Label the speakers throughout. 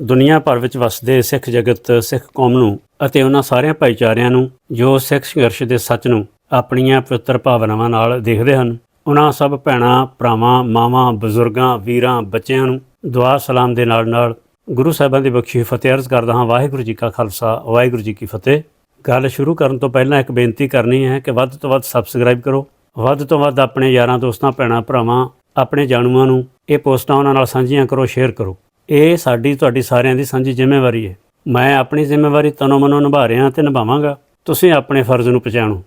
Speaker 1: ਦੁਨੀਆ ਭਰ ਵਿੱਚ ਵਸਦੇ ਸਿੱਖ ਜਗਤ, ਸਿੱਖ ਕੌਮ ਨੂੰ ਅਤੇ ਉਹਨਾਂ ਸਾਰਿਆਂ ਭਾਈਚਾਰਿਆਂ ਨੂੰ ਜੋ ਸਿੱਖ ਸੰਘਰਸ਼ ਦੇ ਸੱਚ ਨੂੰ ਆਪਣੀਆਂ ਪਵਿੱਤਰ ਭਾਵਨਾਵਾਂ ਨਾਲ ਦੇਖਦੇ ਹਨ, ਉਹਨਾਂ ਸਭ ਭੈਣਾਂ, ਭਰਾਵਾਂ, ਮਾਵਾਂ, ਬਜ਼ੁਰਗਾਂ, ਵੀਰਾਂ, ਬੱਚਿਆਂ ਨੂੰ ਦੁਆ ਸਲਾਮ ਦੇ ਨਾਲ ਨਾਲ ਗੁਰੂ ਸਾਹਿਬਾਂ ਦੀ ਬਖਸ਼ੀ ਫਤਿਹ ਅਰਜ਼ ਕਰਦਾ ਹਾਂ। ਵਾਹਿਗੁਰੂ ਜੀ ਕਾ ਖਾਲਸਾ, ਵਾਹਿਗੁਰੂ ਜੀ ਕੀ ਫਤਿਹ। ਗੱਲ ਸ਼ੁਰੂ ਕਰਨ ਤੋਂ ਪਹਿਲਾਂ ਇੱਕ ਬੇਨਤੀ ਕਰਨੀ ਹੈ ਕਿ ਵੱਧ ਤੋਂ ਵੱਧ ਸਬਸਕ੍ਰਾਈਬ ਕਰੋ। ਵੱਧ ਤੋਂ ਵੱਧ ਆਪਣੇ ਯਾਰਾਂ, ਦੋਸਤਾਂ, ਭੈਣਾਂ, ਭਰਾਵਾਂ, ਆਪਣੇ ਜਾਣੂਆਂ ਨੂੰ ਇਹ ਪੋਸਟਾਂ ਉਹਨਾਂ ਨਾਲ ਸਾਂਝੀਆਂ ਕਰੋ ਸ਼ੇਅਰ ਕਰੋ। ਇਹ ਸਾਡੀ ਤੁਹਾਡੀ ਸਾਰਿਆਂ ਦੀ ਸਾਂਝੀ ਜ਼ਿੰਮੇਵਾਰੀ ਹੈ। ਮੈਂ ਆਪਣੀ ਜ਼ਿੰਮੇਵਾਰੀ ਤਨੋ ਮਨੋ ਨਿਭਾ ਰਿਹਾ ਤੇ ਨਿਭਾਵਾਂਗਾ। ਤੁਸੀਂ ਆਪਣੇ ਫਰਜ਼ ਨੂੰ ਪਛਾਣੋ।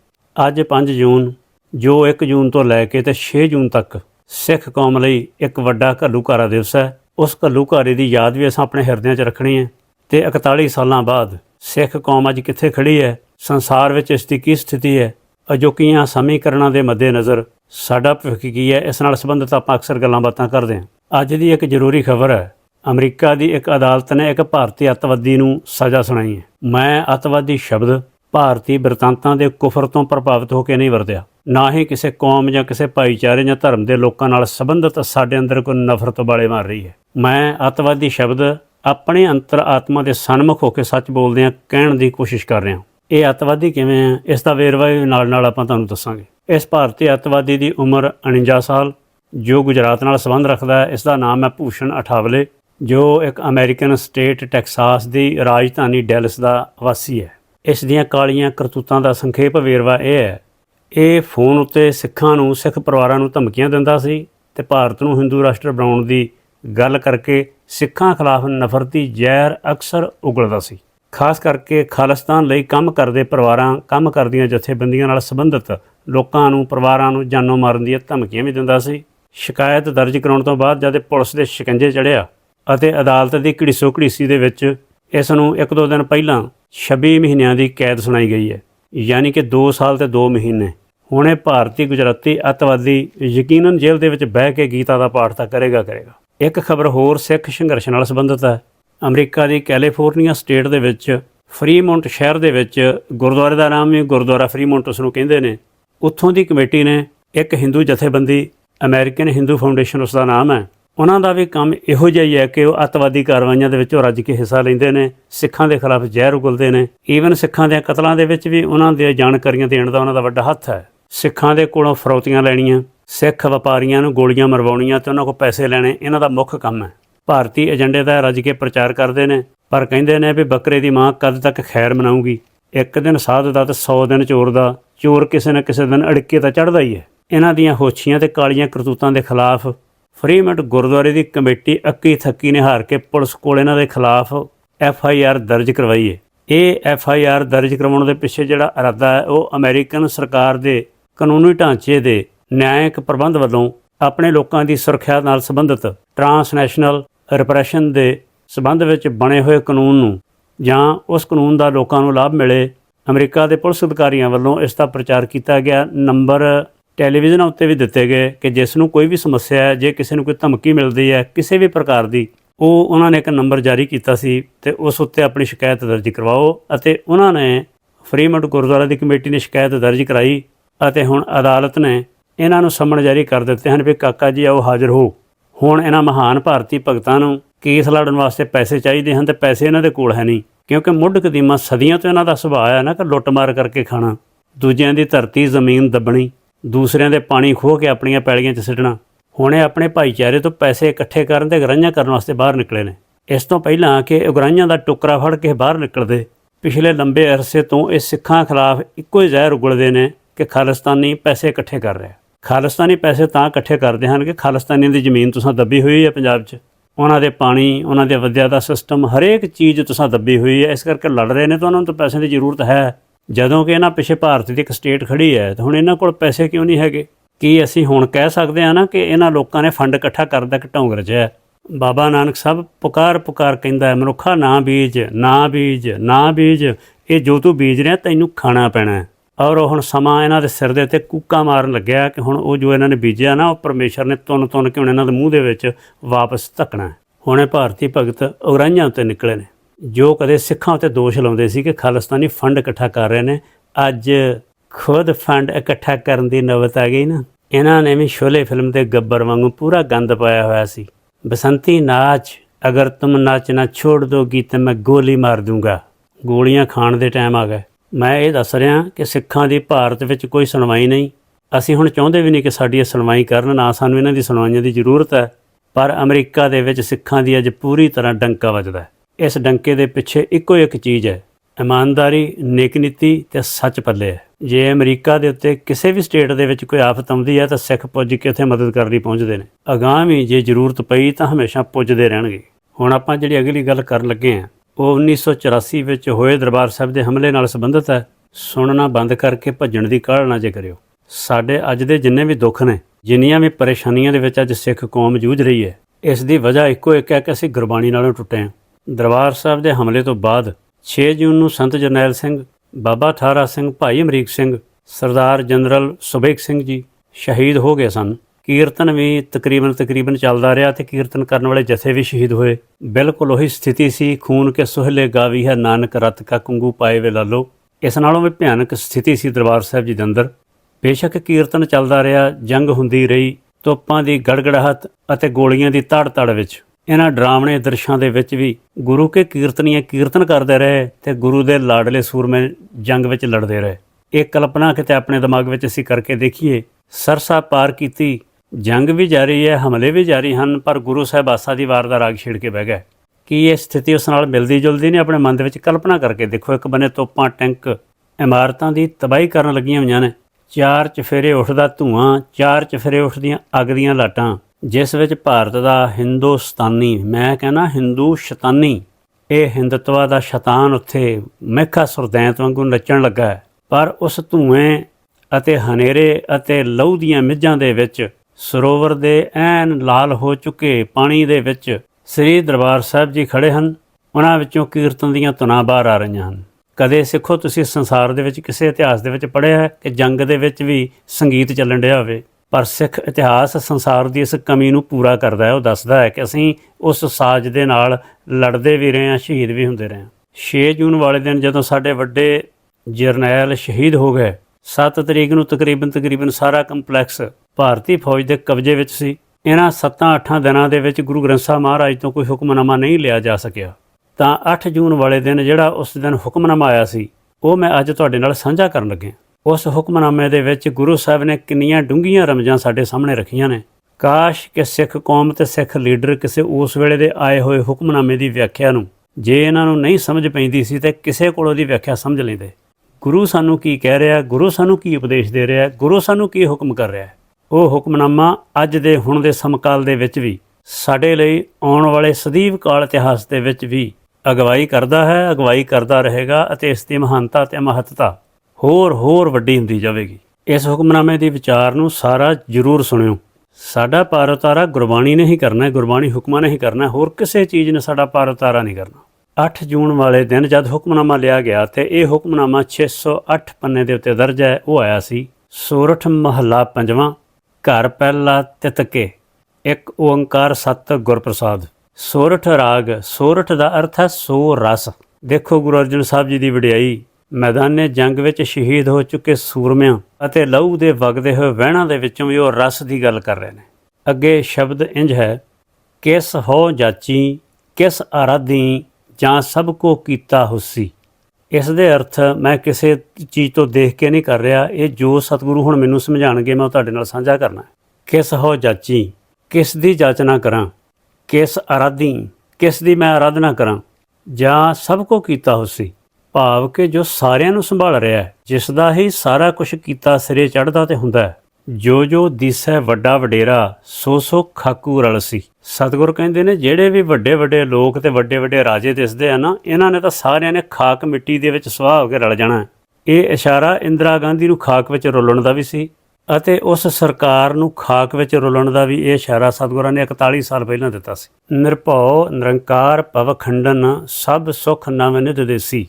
Speaker 1: ਅੱਜ 5 ਜੂਨ, ਜੋ 1 ਜੂਨ ਤੋਂ ਲੈ ਕੇ ਤੇ 6 ਜੂਨ ਤੱਕ ਸਿੱਖ ਕੌਮ ਲਈ ਇੱਕ ਵੱਡਾ ਘੱਲੂਘਾਰਾ ਦਿਵਸ ਹੈ। ਉਸ ਘੱਲੂਘਾਰੇ ਦੀ ਯਾਦ ਵੀ ਅਸਾਂ ਆਪਣੇ ਹਿਰਦਿਆਂ 'ਚ ਰੱਖਣੀ ਹੈ। ਤੇ 41 ਸਾਲਾਂ ਬਾਅਦ ਸਿੱਖ ਕੌਮ ਅੱਜ ਕਿੱਥੇ ਖੜੀ ਹੈ? ਸੰਸਾਰ ਵਿੱਚ ਇਸ ਦੀ ਕੀ ਸਥਿਤੀ ਹੈ? ਅਜੋਕੀਆਂ ਸਮੀਕਰਨਾਂ ਦੇ ਮੱਦੇਨਜ਼ਰ ਸਾਡਾ ਭਵਿੱਖ ਕੀ ਹੈ? ਇਸ ਨਾਲ ਸੰਬੰਧਿਤ ਆਪਾਂ ਅਕਸਰ ਗੱਲਾਂ ਬਾਤਾਂ ਕਰਦੇ ਹਾਂ। ਅੱਜ ਦੀ ਇੱਕ ਜ਼ਰੂਰੀ ਖਬਰ ਹੈ। ਅਮਰੀਕਾ ਦੀ ਇੱਕ ਅਦਾਲਤ ਨੇ ਇੱਕ ਭਾਰਤੀ ਅੱਤਵਾਦੀ ਨੂੰ ਸਜ਼ਾ ਸੁਣਾਈ ਹੈ। ਮੈਂ ਅੱਤਵਾਦੀ ਸ਼ਬਦ ਭਾਰਤੀ ਬ੍ਰਿਤਾਂਤਾਂ ਦੇ ਕੁਫਰ ਤੋਂ ਪ੍ਰਭਾਵਿਤ ਹੋ ਕੇ ਨਹੀਂ ਵਰਤਿਆ। ਨਾ ਹੀ ਕਿਸੇ ਕੌਮ ਜਾਂ ਕਿਸੇ ਭਾਈਚਾਰੇ ਜਾਂ ਧਰਮ ਦੇ ਲੋਕਾਂ ਨਾਲ ਸੰਬੰਧਿਤ ਸਾਡੇ ਅੰਦਰ ਕੋਈ ਨਫ਼ਰਤ ਵਾਲੇ ਮਾਰ ਰਹੀ ਹੈ। ਮੈਂ ਅੱਤਵਾਦੀ ਸ਼ਬਦ ਆਪਣੇ ਅੰਤਰ ਆਤਮਾ ਦੇ ਸਨਮੁਖ ਹੋ ਕੇ ਸੱਚ ਬੋਲਦਿਆਂ ਕਹਿਣ ਦੀ ਕੋਸ਼ਿਸ਼ ਕਰ ਰਿਹਾ ਇਹ ਅੱਤਵਾਦੀ ਕਿਵੇਂ ਹੈ? ਇਸ ਦਾ ਵੇਰਵਾ ਵੀ ਨਾਲ ਨਾਲ ਆਪਾਂ ਤੁਹਾਨੂੰ ਦੱਸਾਂਗੇ। ਇਸ ਭਾਰਤੀ ਅੱਤਵਾਦੀ ਦੀ ਉਮਰ 49 ਸਾਲ, ਜੋ ਗੁਜਰਾਤ ਨਾਲ ਸੰਬੰਧ ਰੱਖਦਾ ਹੈ, ਇਸ ਦਾ ਨਾਮ ਹੈ ਭੂਸ਼ਣ ਅਠਾਵਲੇ। ਜੋ ਇੱਕ ਅਮਰੀਕਨ ਸਟੇਟ ਟੈਕਸਾਸ ਦੀ ਰਾਜਧਾਨੀ ਡੈਲਸ ਦਾ ਵਾਸੀ ਹੈ। ਇਸ ਦੀਆਂ ਕਾਲੀਆਂ ਕਰਤੂਤਾਂ ਦਾ ਸੰਖੇਪ ਵੇਰਵਾ ਇਹ ਹੈ। ਇਹ ਫੋਨ ਉੱਤੇ ਸਿੱਖਾਂ ਨੂੰ, ਸਿੱਖ ਪਰਿਵਾਰਾਂ ਨੂੰ ਧਮਕੀਆਂ ਦਿੰਦਾ ਸੀ ਤੇ ਭਾਰਤ ਨੂੰ ਹਿੰਦੂ ਰਾਸ਼ਟਰ ਬਣਾਉਣ ਦੀ ਗੱਲ ਕਰਕੇ ਸਿੱਖਾਂ ਖਿਲਾਫ ਨਫ਼ਰਤੀ ਜ਼ਹਿਰ ਅਕਸਰ ਉਗਲਦਾ ਸੀ। ਖਾਸ ਕਰਕੇ ਖਾਲਿਸਤਾਨ ਲਈ ਕੰਮ ਕਰਦੇ ਪਰਿਵਾਰਾਂ, ਕੰਮ ਕਰਦੀਆਂ ਜਥੇਬੰਦੀਆਂ ਨਾਲ ਸੰਬੰਧਿਤ ਲੋਕਾਂ ਨੂੰ, ਪਰਿਵਾਰਾਂ ਨੂੰ ਜਾਨੋਂ ਮਾਰਨ ਦੀਆਂ ਧਮਕੀਆਂ ਵੀ ਦਿੰਦਾ ਸੀ। ਸ਼ਿਕਾਇਤ ਦਰਜ ਕਰਾਉਣ ਤੋਂ ਬਾਅਦ ਜਦ ਪੁਲਿਸ ਦੇ ਸ਼ਿਕੰਜੇ ਚੜਿਆ ਅਤੇ ਅਦਾਲਤ ਦੀ ਘੜੀਸੋ ਘੜੀਸੀ ਦੇ ਵਿੱਚ ਇਸ ਨੂੰ ਇੱਕ ਦੋ ਦਿਨ ਪਹਿਲਾਂ 26 ਮਹੀਨਿਆਂ ਦੀ ਕੈਦ ਸੁਣਾਈ ਗਈ ਹੈ, ਯਾਨੀ ਕਿ 2 ਸਾਲ ਤੇ 2 ਮਹੀਨੇ। ਹੁਣ ਇਹ ਭਾਰਤੀ ਗੁਜਰਾਤੀ ਅੱਤਵਾਦੀ ਯਕੀਨਨ ਜੇਲ੍ਹ ਦੇ ਵਿੱਚ ਬਹਿ ਕੇ ਗੀਤਾ ਦਾ ਪਾਠ ਤਾਂ ਕਰੇਗਾ ਕਰੇਗਾ। ਇੱਕ ਖਬਰ ਹੋਰ ਸਿੱਖ ਸੰਘਰਸ਼ ਨਾਲ ਸੰਬੰਧਿਤ ਹੈ। ਅਮਰੀਕਾ ਦੀ ਕੈਲੀਫੋਰਨੀਆ ਸਟੇਟ ਦੇ ਵਿੱਚ ਫਰੀਮੌਂਟ ਸ਼ਹਿਰ ਦੇ ਵਿੱਚ ਗੁਰਦੁਆਰੇ ਦਾ ਨਾਮ ਵੀ ਗੁਰਦੁਆਰਾ ਫਰੀਮੌਂਟ ਉਸ ਨੂੰ ਕਹਿੰਦੇ ਨੇ। ਉੱਥੋਂ ਦੀ ਕਮੇਟੀ ਨੇ ਇੱਕ ਹਿੰਦੂ ਜਥੇਬੰਦੀ, ਅਮਰੀਕਨ ਹਿੰਦੂ ਫਾਊਂਡੇਸ਼ਨ ਉਸ ਦਾ ਨਾਮ ਹੈ। ਉਹਨਾਂ ਦਾ ਵੀ ਕੰਮ ਇਹੋ ਜਿਹਾ ਹੀ ਹੈ ਕਿ ਉਹ ਅੱਤਵਾਦੀ ਕਾਰਵਾਈਆਂ ਦੇ ਵਿੱਚ ਉਹ ਰੱਜ ਕੇ ਹਿੱਸਾ ਲੈਂਦੇ ਨੇ, ਸਿੱਖਾਂ ਦੇ ਖਿਲਾਫ ਜ਼ਹਿਰ ਉਗਲਦੇ ਨੇ। ਈਵਨ ਸਿੱਖਾਂ ਦੇ ਕਤਲਾਂ ਦੇ ਵਿੱਚ ਵੀ ਉਹਨਾਂ ਦੇ ਜਾਣਕਾਰੀਆਂ ਦੇਣ ਦਾ ਉਹਨਾਂ ਦਾ ਵੱਡਾ ਹੱਥ ਹੈ। ਸਿੱਖਾਂ ਦੇ ਕੋਲੋਂ ਫਰੌਤੀਆਂ ਲੈਣੀਆਂ, ਸਿੱਖ ਵਪਾਰੀਆਂ ਨੂੰ ਗੋਲੀਆਂ ਮਰਵਾਉਣੀਆਂ ਤੇ ਉਹਨਾਂ ਕੋਲ ਪੈਸੇ ਲੈਣੇ, ਇਹਨਾਂ ਦਾ ਮੁੱਖ ਕੰਮ ਹੈ। ਭਾਰਤੀ ਏਜੰਡੇ ਦਾ ਰੱਜ ਕੇ ਪ੍ਰਚਾਰ ਕਰਦੇ ਨੇ, ਪਰ ਕਹਿੰਦੇ ਨੇ ਵੀ ਬੱਕਰੇ ਦੀ ਮਾਂ ਕਦ ਤੱਕ ਖੈਰ ਮਨਾਊਗੀ? ਇੱਕ ਦਿਨ ਸਾਧ ਦਾ ਤੇ 100 ਦਿਨ ਚੋਰ ਦਾ, ਚੋਰ ਕਿਸੇ ਨਾ ਕਿਸੇ ਦਿਨ ਅੜਕੇ ਤਾਂ ਚੜਦਾ ਹੀ ਹੈ। ਇਹਨਾਂ ਦੀਆਂ ਹੋਛੀਆਂ ਤੇ ਕਾਲੀਆਂ ਕਰਤੂਤਾਂ ਦੇ ਖਿਲਾਫ ਫਰੀਮੈਂਟ ਗੁਰਦੁਆਰੇ ਦੀ ਕਮੇਟੀ ਅੱਕੀ ਥੱਕੀ ਨੇ ਹਾਰ ਕੇ ਪੁਲਿਸ ਕੋਲ ਇਹਨਾਂ ਦੇ ਖਿਲਾਫ ਐਫ ਆਈ ਆਰ ਦਰਜ ਕਰਵਾਈ ਹੈ। ਇਹ ਐਫ ਆਈ ਆਰ ਦਰਜ ਕਰਵਾਉਣ ਦੇ ਪਿੱਛੇ ਜਿਹੜਾ ਇਰਾਦਾ ਹੈ, ਉਹ ਅਮਰੀਕਨ ਸਰਕਾਰ ਦੇ ਕਾਨੂੰਨੀ ਢਾਂਚੇ ਦੇ ਨਿਆਇਕ ਪ੍ਰਬੰਧ ਵੱਲੋਂ ਆਪਣੇ ਲੋਕਾਂ ਦੀ ਸੁਰੱਖਿਆ ਨਾਲ ਸੰਬੰਧਿਤ ਟਰਾਂਸਨੈਸ਼ਨਲ ਰਿਪਰੈਸ਼ਨ ਦੇ ਸਬੰਧ ਵਿੱਚ ਬਣੇ ਹੋਏ ਕਾਨੂੰਨ ਨੂੰ ਜਾਂ ਉਸ ਕਾਨੂੰਨ ਦਾ ਲੋਕਾਂ ਨੂੰ ਲਾਭ ਮਿਲੇ, ਅਮਰੀਕਾ ਦੇ ਪੁਲਿਸ ਅਧਿਕਾਰੀਆਂ ਵੱਲੋਂ ਇਸ ਦਾ ਪ੍ਰਚਾਰ ਕੀਤਾ ਗਿਆ। ਨੰਬਰ ਟੈਲੀਵਿਜ਼ਨਾਂ ਉੱਤੇ ਵੀ ਦਿੱਤੇ ਗਏ ਕਿ ਜਿਸ ਨੂੰ ਕੋਈ ਵੀ ਸਮੱਸਿਆ ਹੈ, ਜੇ ਕਿਸੇ ਨੂੰ ਕੋਈ ਧਮਕੀ ਮਿਲਦੀ ਹੈ, ਕਿਸੇ ਵੀ ਪ੍ਰਕਾਰ ਦੀ, ਉਹ ਉਹਨਾਂ ਨੇ ਇੱਕ ਨੰਬਰ ਜਾਰੀ ਕੀਤਾ ਸੀ ਤੇ ਉਸ ਉੱਤੇ ਆਪਣੀ ਸ਼ਿਕਾਇਤ ਦਰਜ ਕਰਵਾਓ ਅਤੇ ਉਹਨਾਂ ਨੇ ਫਰੀਮੰਟ ਗੁਰਦੁਆਰਾ ਦੀ ਕਮੇਟੀ ਨੇ ਸ਼ਿਕਾਇਤ ਦਰਜ ਕਰਾਈ ਅਤੇ ਹੁਣ ਅਦਾਲਤ ਨੇ ਇਹਨਾਂ ਨੂੰ ਸੰਮਣ ਜਾਰੀ ਕਰ ਦਿੱਤੇ ਹਨ ਵੀ ਕਾਕਾ ਜੀ ਆਓ ਹਾਜ਼ਰ ਹੋ। ਹੁਣ ਇਹਨਾਂ ਮਹਾਨ ਭਾਰਤੀ ਭਗਤਾਂ ਨੂੰ ਕੇਸ ਲੜਨ ਵਾਸਤੇ ਪੈਸੇ ਚਾਹੀਦੇ ਹਨ ਤੇ ਪੈਸੇ ਇਹਨਾਂ ਦੇ ਕੋਲ ਹੈ ਨਹੀਂ, ਕਿਉਂਕਿ ਮੁੱਢ ਕਦੀਮਾ ਸਦੀਆਂ ਤੋਂ ਇਹਨਾਂ ਦਾ ਸੁਭਾਅ ਹੈ ਨਾ ਕਿ ਲੁੱਟਮਾਰ ਕਰਕੇ ਖਾਣਾ, ਦੂਜਿਆਂ ਦੀ ਧਰਤੀ ਜ਼ਮੀਨ ਦੱਬਣੀ ਦੂਸਰਿਆਂ ਦੇ ਪਾਣੀ ਖੋਹ ਕੇ ਆਪਣੀਆਂ ਪੈਲੀਆਂ 'ਚ ਸਿੱਟਣਾ। ਹੁਣ ਇਹ ਆਪਣੇ ਭਾਈਚਾਰੇ ਤੋਂ ਪੈਸੇ ਇਕੱਠੇ ਕਰਨ ਤੇ ਗਰਾਈਆਂ ਕਰਨ ਵਾਸਤੇ ਬਾਹਰ ਨਿਕਲੇ ਨੇ। ਇਸ ਤੋਂ ਪਹਿਲਾਂ ਕਿ ਉਗਰਾਹੀਆਂ ਦਾ ਟੁਕਰਾ ਫੜ ਕੇ ਬਾਹਰ ਨਿਕਲਦੇ। ਪਿਛਲੇ ਲੰਬੇ ਅਰਸੇ ਤੋਂ ਇਹ ਸਿੱਖਾਂ ਖਿਲਾਫ ਇੱਕੋ ਹੀ ਜ਼ਹਿਰ ਉਗਲਦੇ ਨੇ ਕਿ ਖਾਲਿਸਤਾਨੀ ਪੈਸੇ ਇਕੱਠੇ ਕਰ ਰਿਹਾ। ਖਾਲਿਸਤਾਨੀ ਪੈਸੇ ਤਾਂ ਇਕੱਠੇ ਕਰਦੇ ਹਨ ਕਿ ਖਾਲਿਸਤਾਨੀਆਂ ਦੀ ਜ਼ਮੀਨ ਤੁਸਾਂ ਦੱਬੀ ਹੋਈ ਹੈ ਪੰਜਾਬ 'ਚ। ਉਹਨਾਂ ਦੇ ਪਾਣੀ, ਉਹਨਾਂ ਦੇ ਵਿੱਦਿਆ ਦਾ ਸਿਸਟਮ ਹਰੇਕ ਚੀਜ਼ ਤੁਸਾਂ ਦੱਬੀ ਹੋਈ ਹੈ। ਇਸ ਕਰਕੇ ਲੜ ਰਹੇ ਨੇ ਤਾਂ ਉਹਨਾਂ ਨੂੰ ਤਾਂ ਪੈਸੇ ਦੀ ਜ਼ਰੂਰਤ ਹੈ। ਜਦੋਂ ਕਿ ਇਹਨਾਂ ਪਿੱਛੇ ਭਾਰਤ ਦੀ ਇੱਕ ਸਟੇਟ ਖੜੀ ਹੈ, ਤਾਂ ਹੁਣ ਇਹਨਾਂ ਕੋਲ ਪੈਸੇ ਕਿਉਂ ਨਹੀਂ ਹੈਗੇ? ਕੀ ਅਸੀਂ ਹੁਣ ਕਹਿ ਸਕਦੇ ਹਾਂ ਨਾ ਕਿ ਇਹਨਾਂ ਲੋਕਾਂ ਨੇ ਫੰਡ ਇਕੱਠਾ ਕਰਦਾ ਇੱਕ ਢੋਂਗ ਰਚਿਆ ਬਾਬਾ ਨਾਨਕ ਸਾਹਿਬ ਪੁਕਾਰ ਪੁਕਾਰ ਕਹਿੰਦਾ ਹੈ, ਮਨੁੱਖਾ ਨਾ ਬੀਜ ਨਾ ਬੀਜ ਨਾ ਬੀਜ, ਇਹ ਜੋ ਤੂੰ ਬੀਜ ਰਿਹਾ, ਤੈਨੂੰ ਖਾਣਾ ਪੈਣਾ ਔਰ ਉਹ ਹੁਣ ਸਮਾਂ ਇਹਨਾਂ ਦੇ ਸਿਰ ਦੇ ਉੱਤੇ ਕੂਕਾ ਮਾਰਨ ਲੱਗਿਆ ਕਿ ਹੁਣ ਉਹ ਜੋ ਇਹਨਾਂ ਨੇ ਬੀਜਿਆ ਨਾ, ਉਹ ਪਰਮੇਸ਼ਰ ਨੇ ਤੁਨ ਤੁੰਨ ਕੇ ਹੁਣ ਇਹਨਾਂ ਦੇ ਮੂੰਹ ਦੇ ਵਿੱਚ ਵਾਪਸ ਧੱਕਣਾ ਹੁਣ ਇਹ ਭਾਰਤੀ ਭਗਤ ਉਗਰਾਹੀਆਂ ਉੱਤੇ ਨਿਕਲੇ ਨੇ। ਜੋ ਕਦੇ ਸਿੱਖਾਂ ਉੱਤੇ ਦੋਸ਼ ਲਾਉਂਦੇ ਸੀ ਕਿ ਖਾਲਿਸਤਾਨੀ ਫੰਡ ਇਕੱਠਾ ਕਰ ਰਹੇ ਨੇ, ਅੱਜ ਖੁਦ ਫੰਡ ਇਕੱਠਾ ਕਰਨ ਦੀ ਨੌਬਤ ਆ ਗਈ ਨਾ। ਇਹਨਾਂ ਨੇ ਵੀ ਸ਼ੋਲੇ ਫਿਲਮ ਦੇ ਗੱਬਰ ਵਾਂਗੂ ਪੂਰਾ ਗੰਦ ਪਾਇਆ ਹੋਇਆ ਸੀ। ਬਸੰਤੀ ਨਾਚ, ਅਗਰ ਤੁਮ ਨਾਚਣਾ ਛੋੜ ਦੋਗੀ ਤਾਂ ਮੈਂ ਗੋਲੀ ਮਾਰ ਦੂੰਗਾ। ਗੋਲੀਆਂ ਖਾਣ ਦੇ ਟਾਈਮ ਆ ਗਏ। ਮੈਂ ਇਹ ਦੱਸ ਰਿਹਾ ਕਿ ਸਿੱਖਾਂ ਦੀ ਭਾਰਤ ਵਿੱਚ ਕੋਈ ਸੁਣਵਾਈ ਨਹੀਂ। ਅਸੀਂ ਹੁਣ ਚਾਹੁੰਦੇ ਵੀ ਨਹੀਂ ਕਿ ਸਾਡੀ ਇਹ ਸੁਣਵਾਈ ਕਰਨ, ਨਾ ਸਾਨੂੰ ਇਹਨਾਂ ਦੀ ਸੁਣਵਾਈਆਂ ਦੀ ਜ਼ਰੂਰਤ ਹੈ। ਪਰ ਅਮਰੀਕਾ ਦੇ ਵਿੱਚ ਸਿੱਖਾਂ ਦੀ ਅੱਜ ਪੂਰੀ ਤਰ੍ਹਾਂ ਡੰਕਾ ਵੱਜਦਾ ਹੈ। ਇਸ ਡੰਕੇ ਦੇ ਪਿੱਛੇ ਇੱਕੋ ਇੱਕ ਚੀਜ਼ ਹੈ। ਇਮਾਨਦਾਰੀ ਨੇਕਨੀਤੀ ਤੇ ਸੱਚ ਪੱਲੇ ਹੈ। ਜੇ ਅਮਰੀਕਾ ਦੇ ਉੱਤੇ ਕਿਸੇ ਵੀ ਸਟੇਟ ਦੇ ਵਿੱਚ ਕੋਈ ਆਫਤ ਆਉਂਦੀ ਹੈ ਤਾਂ ਸਿੱਖ ਪੁੱਜ ਕੇ ਉੱਥੇ ਮਦਦ ਕਰਨ ਲਈ ਪਹੁੰਚਦੇ ਨੇ। ਅਗਾਂਹ ਵੀ ਜੇ ਜ਼ਰੂਰਤ ਪਈ ਤਾਂ ਹਮੇਸ਼ਾ ਪੁੱਜਦੇ ਰਹਿਣਗੇ। ਹੁਣ ਆਪਾਂ ਜਿਹੜੀ ਅਗਲੀ ਗੱਲ ਕਰਨ ਲੱਗੇ ਹਾਂ, ਉਹ 1984 ਵਿੱਚ ਹੋਏ ਦਰਬਾਰ ਸਾਹਿਬ ਦੇ ਹਮਲੇ ਨਾਲ ਸੰਬੰਧਿਤ ਹੈ। ਸੁਣਨਾ ਬੰਦ ਕਰਕੇ ਭੱਜਣ ਦੀ ਕਾਹਲ ਨਾ ਜੇ ਕਰਿਓ। ਸਾਡੇ ਅੱਜ ਦੇ ਜਿੰਨੇ ਵੀ ਦੁੱਖ ਨੇ, ਜਿੰਨੀਆਂ ਵੀ ਪਰੇਸ਼ਾਨੀਆਂ ਦੇ ਵਿੱਚ ਅੱਜ ਸਿੱਖ ਕੌਮ ਜੂਝ ਰਹੀ ਹੈ, ਇਸ ਦੀ ਵਜ੍ਹਾ ਇੱਕੋ ਇੱਕ ਹੈ ਕਿ ਅਸੀਂ ਗੁਰਬਾਣੀ ਨਾਲੋਂ ਟੁੱਟੇ ਹਾਂ। ਦਰਬਾਰ ਸਾਹਿਬ ਦੇ ਹਮਲੇ ਤੋਂ ਬਾਅਦ 6 ਜੂਨ ਨੂੰ ਸੰਤ ਜਰਨੈਲ ਸਿੰਘ, ਬਾਬਾ ਠਾਰਾ ਸਿੰਘ, ਭਾਈ ਅਮਰੀਕ ਸਿੰਘ, ਸਰਦਾਰ ਜਨਰਲ ਸੁਬੇਗ ਸਿੰਘ ਜੀ ਸ਼ਹੀਦ ਹੋ ਗਏ ਸਨ। ਕੀਰਤਨ ਵੀ ਤਕਰੀਬਨ ਤਕਰੀਬਨ ਚੱਲਦਾ ਰਿਹਾ ਤੇ ਕੀਰਤਨ ਕਰਨ ਵਾਲੇ ਜਥੇ ਵੀ ਸ਼ਹੀਦ ਹੋਏ। ਬਿਲਕੁਲ ਉਹੀ ਸਥਿਤੀ ਸੀ, ਖੂਨ ਕੇ ਸੁਹਲੇ ਗਾਵੀ ਹੈ ਨਾਨਕ ਰਤ ਕਾ ਕੁੰਗੂ ਪਾਏ ਵੇ ਲਾਲੋ। ਇਸ ਨਾਲੋਂ ਵੀ ਭਿਆਨਕ ਸਥਿਤੀ ਸੀ ਦਰਬਾਰ ਸਾਹਿਬ ਜੀ ਦੇ ਅੰਦਰ। ਬੇਸ਼ੱਕ ਕੀਰਤਨ ਚੱਲਦਾ ਰਿਹਾ, ਜੰਗ ਹੁੰਦੀ ਰਹੀ, ਤੋਪਾਂ ਦੀ ਗੜਗੜਾਹਟ ਅਤੇ ਗੋਲੀਆਂ ਦੀ ਧੜ-ਧੜ ਵਿੱਚ। ਇਹਨਾਂ ਡਰਾਵਣੇ ਦ੍ਰਿਸ਼ਾਂ ਦੇ ਵਿੱਚ ਵੀ ਗੁਰੂ ਕੇ ਕੀਰਤਨੀਏ ਕੀਰਤਨ ਕਰਦੇ ਰਹੇ ਤੇ ਗੁਰੂ ਦੇ ਲਾਡਲੇ ਸੂਰਮੇ ਜੰਗ ਵਿੱਚ ਲੜਦੇ ਰਹੇ। ਇਹ ਕਲਪਨਾ ਕਿਤੇ ਆਪਣੇ ਦਿਮਾਗ ਵਿੱਚ ਅਸੀਂ ਕਰਕੇ ਦੇਖੀਏ, ਸਰਸਾ ਪਾਰ ਕੀਤੀ, ਜੰਗ ਵੀ ਜਾਰੀ ਹੈ, ਹਮਲੇ ਵੀ ਜਾਰੀ ਹਨ, ਪਰ ਗੁਰੂ ਸਾਹਿਬ ਆਸਾ ਦੀ ਵਾਰ ਦਾ ਰਾਗ ਛੇੜ ਕੇ ਬਹਿ ਗਏ। ਕੀ ਇਹ ਸਥਿਤੀ ਉਸ ਨਾਲ ਮਿਲਦੀ ਜੁਲਦੀ ਨਹੀਂ? ਆਪਣੇ ਮਨ ਦੇ ਵਿੱਚ ਕਲਪਨਾ ਕਰਕੇ ਦੇਖੋ, ਇੱਕ ਬੰਨੇ ਤੋਪਾਂ, ਟੈਂਕ, ਇਮਾਰਤਾਂ ਦੀ ਤਬਾਹੀ ਕਰਨ ਲੱਗੀਆਂ ਹੋਈਆਂ ਨੇ। ਚਾਰ ਚਫੇਰੇ ਉੱਠਦਾ ਧੂਆਂ, ਚਾਰ ਚਫੇਰੇ ਉੱਠਦੀਆਂ ਅੱਗ ਦੀਆਂ ਲਾਟਾਂ। ਜਿਸ ਵਿੱਚ ਭਾਰਤ ਦਾ ਹਿੰਦੁਸਤਾਨੀ, ਮੈਂ ਕਹਿੰਦਾ ਹਿੰਦੂ ਸ਼ੈਤਾਨੀ, ਇਹ ਹਿੰਦਤਵਾ ਦਾ ਸ਼ੈਤਾਨ ਉੱਥੇ ਮੇਖਾ ਸੁਰਦੈਂਤ ਵਾਂਗੂ ਨੱਚਣ ਲੱਗਾ ਹੈ। ਪਰ ਉਸ ਧੂਏ ਅਤੇ ਹਨੇਰੇ ਅਤੇ ਲਹੂ ਦੀਆਂ ਮਿੱਝਾਂ ਦੇ ਵਿੱਚ ਸਰੋਵਰ ਦੇ ਐਨ ਲਾਲ ਹੋ ਚੁੱਕੇ ਪਾਣੀ ਦੇ ਵਿੱਚ ਸ੍ਰੀ ਦਰਬਾਰ ਸਾਹਿਬ ਜੀ ਖੜੇ ਹਨ। ਉਹਨਾਂ ਵਿੱਚੋਂ ਕੀਰਤਨ ਦੀਆਂ ਧੁਨਾਂ ਬਾਹਰ ਆ ਰਹੀਆਂ ਹਨ। ਕਦੇ ਸਿੱਖੋ, ਤੁਸੀਂ ਸੰਸਾਰ ਦੇ ਵਿੱਚ ਕਿਸੇ ਇਤਿਹਾਸ ਦੇ ਵਿੱਚ ਪੜ੍ਹਿਆ ਹੈ ਕਿ ਜੰਗ ਦੇ ਵਿੱਚ ਵੀ ਸੰਗੀਤ ਚੱਲਣ ਡਿਆ ਹੋਵੇ। ਪਰ ਸਿੱਖ ਇਤਿਹਾਸ ਸੰਸਾਰ ਦੀ ਇਸ ਕਮੀ ਨੂੰ ਪੂਰਾ ਕਰਦਾ ਹੈ। ਉਹ ਦੱਸਦਾ ਹੈ ਕਿ ਅਸੀਂ ਉਸ ਸਾਜ਼ ਦੇ ਨਾਲ ਲੜਦੇ ਵੀ ਰਹੇ ਹਾਂ, ਸ਼ਹੀਦ ਵੀ ਹੁੰਦੇ ਰਹੇ ਹਾਂ। 6 ਜੂਨ ਵਾਲੇ ਦਿਨ ਜਦੋਂ ਸਾਡੇ ਵੱਡੇ ਜਰਨੈਲ ਸ਼ਹੀਦ ਹੋ ਗਏ 7 ਤਰੀਕ ਨੂੰ ਤਕਰੀਬਨ ਤਕਰੀਬਨ ਸਾਰਾ ਕੰਪਲੈਕਸ ਭਾਰਤੀ ਫੌਜ ਦੇ ਕਬਜ਼ੇ ਵਿੱਚ ਸੀ। ਇਹਨਾਂ 7-8 ਦਿਨਾਂ ਦੇ ਵਿੱਚ ਗੁਰੂ ਗ੍ਰੰਥ ਸਾਹਿਬ ਮਹਾਰਾਜ ਤੋਂ ਕੋਈ ਹੁਕਮਨਾਮਾ ਨਹੀਂ ਲਿਆ ਜਾ ਸਕਿਆ। ਤਾਂ 8 ਜੂਨ ਵਾਲੇ ਦਿਨ ਜਿਹੜਾ ਉਸ ਦਿਨ ਹੁਕਮਨਾਮਾ ਆਇਆ ਸੀ, ਉਹ ਮੈਂ ਅੱਜ ਤੁਹਾਡੇ ਨਾਲ ਸਾਂਝਾ ਕਰਨ ਲੱਗਿਆ ਉਸ ਹੁਕਮਨਾਮੇ ਦੇ ਵਿੱਚ ਗੁਰੂ ਸਾਹਿਬ ਨੇ ਕਿੰਨੀਆਂ ਡੂੰਘੀਆਂ ਰਮਜ਼ਾਂ ਸਾਡੇ ਸਾਹਮਣੇ ਰੱਖੀਆਂ ਨੇ। ਕਾਸ਼ ਕਿ ਸਿੱਖ ਕੌਮ ਤੇ ਸਿੱਖ ਲੀਡਰ ਕਿਸੇ ਉਸ ਵੇਲੇ ਦੇ ਆਏ ਹੋਏ ਹੁਕਮਨਾਮੇ ਦੀ ਵਿਆਖਿਆ ਨੂੰ ਜੇ ਇਹਨਾਂ ਨੂੰ ਨਹੀਂ ਸਮਝ ਪੈਂਦੀ ਸੀ ਤੇ ਕਿਸੇ ਕੋਲੋਂ ਦੀ ਵਿਆਖਿਆ ਸਮਝ ਲੈਂਦੇ। ਗੁਰੂ ਸਾਨੂੰ ਕੀ ਕਹਿ ਰਿਹਾ, ਗੁਰੂ ਸਾਨੂੰ ਕੀ ਉਪਦੇਸ਼ ਦੇ ਰਿਹਾ, ਗੁਰੂ ਸਾਨੂੰ ਕੀ ਹੁਕਮ ਕਰ ਰਿਹਾ? ਉਹ ਹੁਕਮਨਾਮਾ ਅੱਜ ਦੇ ਹੁਣ ਦੇ ਸਮਕਾਲ ਦੇ ਵਿੱਚ ਵੀ ਸਾਡੇ ਲਈ ਆਉਣ ਵਾਲੇ ਸਦੀਵ ਕਾਲ ਇਤਿਹਾਸ ਦੇ ਵਿੱਚ ਵੀ ਅਗਵਾਈ ਕਰਦਾ ਹੈ, ਅਗਵਾਈ ਕਰਦਾ ਰਹੇਗਾ ਅਤੇ ਇਸ ਦੀ ਮਹਾਨਤਾ ਤੇ ਮਹੱਤਤਾ ਹੋਰ ਹੋਰ ਵੱਡੀ ਹੁੰਦੀ ਜਾਵੇਗੀ। ਇਸ ਹੁਕਮਨਾਮੇ ਦੇ ਵਿਚਾਰ ਨੂੰ ਸਾਰਾ ਜ਼ਰੂਰ ਸੁਣਿਓ। ਸਾਡਾ ਪਾਰਤਾਰਾ ਗੁਰਬਾਣੀ ਨੇ ਹੀ ਕਰਨਾ ਹੈ ਗੁਰਬਾਣੀ ਹੁਕਮਾਂ ਨੇ ਹੀ ਕਰਨਾ ਹੈ ਹੋਰ ਕਿਸੇ ਚੀਜ਼ ਨੇ ਸਾਡਾ ਪਾਰਤਾਰਾ ਨਹੀਂ ਕਰਨਾ। 8 ਜੂਨ ਵਾਲੇ ਦਿਨ ਜਦ ਹੁਕਮਨਾਮਾ ਲਿਆ ਗਿਆ ਤੇ ਇਹ ਹੁਕਮਨਾਮਾ 608 ਪੰਨੇ ਦੇ ਉੱਤੇ ਦਰਜ ਹੈ, ਉਹ ਆਇਆ ਸੀ, ਸੂਰਠ ਮਹੱਲਾ ਪੰਜਵਾਂ, ਘਰ ਪਹਿਲਾ ਤਿਤਕੇ, ਇੱਕ ਓੰਕਾਰ ਸਤ ਗੁਰਪ੍ਰਸਾਦ। ਸੋਰਠ ਰਾਗ, ਸੋਰਠ ਦਾ ਅਰਥ ਹੈ ਸੋ ਰਸ। ਦੇਖੋ ਗੁਰੂ ਅਰਜਨ ਸਾਹਿਬ ਜੀ ਦੀ ਵਡਿਆਈ। ਮੈਦਾਨੇ ਜੰਗ ਵਿੱਚ ਸ਼ਹੀਦ ਹੋ ਚੁੱਕੇ ਸੂਰਮਿਆਂ ਅਤੇ ਲਹੂ ਦੇ ਵਗਦੇ ਹੋਏ ਵਹਿਣਾਂ ਦੇ ਵਿੱਚੋਂ ਵੀ ਉਹ ਰਸ ਦੀ ਗੱਲ ਕਰ ਰਹੇ ਨੇ। ਅੱਗੇ ਸ਼ਬਦ ਇੰਜ ਹੈ, ਕਿਸ ਹੋ ਜਾਚੀ, ਕਿਸ ਆਰਾਧੀ, ਜਾਂ ਸਭ ਕੋ ਕੀਤਾ ਹੁਸੀ? ਇਸ ਦੇ ਅਰਥ ਮੈਂ ਕਿਸੇ ਚੀਜ਼ ਤੋਂ ਦੇਖ ਕੇ ਨਹੀਂ ਕਰ ਰਿਹਾ। ਇਹ ਜੋ ਸਤਿਗੁਰੂ ਹੁਣ ਮੈਨੂੰ ਸਮਝਾਣਗੇ ਮੈਂ ਉਹ ਤੁਹਾਡੇ ਨਾਲ ਸਾਂਝਾ ਕਰਨਾ ਕਿਸ ਹੋ ਜਾਚੀ, ਕਿਸ ਦੀ ਜਾਚਨਾ ਕਰਾਂ? ਕਿਸ ਆਰਾਧੀ, ਕਿਸ ਦੀ ਮੈਂ ਆਰਾਧਨਾ ਕਰਾਂ? ਜਾਂ ਸਭ ਕੋ ਕੀਤਾ ਹੁਸੀ? ਭਾਵ ਕਿ ਜੋ ਸਾਰਿਆਂ ਨੂੰ ਸੰਭਾਲ ਰਿਹਾ ਹੈ, ਜਿਸ ਦਾ ਹੀ ਸਾਰਾ ਕੁਝ ਕੀਤਾ ਸਿਰੇ ਚੜਦਾ ਤੇ ਹੁੰਦਾ ਹੈ। ਜੋ ਜੋ ਦਿਸੈ ਵੱਡਾ ਵਡੇਰਾ ਸੋ ਸੋ ਖਾਕੂ ਰਲ ਸੀ। ਸਤਿਗੁਰ ਕਹਿੰਦੇ ਨੇ, ਜਿਹੜੇ ਵੀ ਵੱਡੇ ਵੱਡੇ ਲੋਕ ਤੇ ਵੱਡੇ ਵੱਡੇ ਰਾਜੇ ਦਿਸਦੇ ਆ ਨਾ, ਇਹਨਾਂ ਨੇ ਤਾਂ ਸਾਰਿਆਂ ਨੇ ਖਾਕ ਮਿੱਟੀ ਦੇ ਵਿੱਚ ਸਵਾਹ ਹੋ ਕੇ ਰਲ ਜਾਣਾ ਇਹ ਇਸ਼ਾਰਾ ਇੰਦਰਾ ਗਾਂਧੀ ਨੂੰ ਖਾਕ ਵਿੱਚ ਰੁਲਣ ਦਾ ਵੀ ਸੀ ਅਤੇ ਉਸ ਸਰਕਾਰ ਨੂੰ ਖਾਕ ਵਿੱਚ ਰੁਲਣ ਦਾ ਵੀ ਇਹ ਇਸ਼ਾਰਾ ਸਤਿਗੁਰਾਂ ਨੇ 41 ਸਾਲ ਪਹਿਲਾਂ ਦਿੱਤਾ ਸੀ। ਨਿਰਭਉ, ਨਿਰੰਕਾਰ ਭਵ ਖੰਡਨ ਸਭ ਸੁਖ ਨਵ ਨਿਧ ਦੇਸੀ।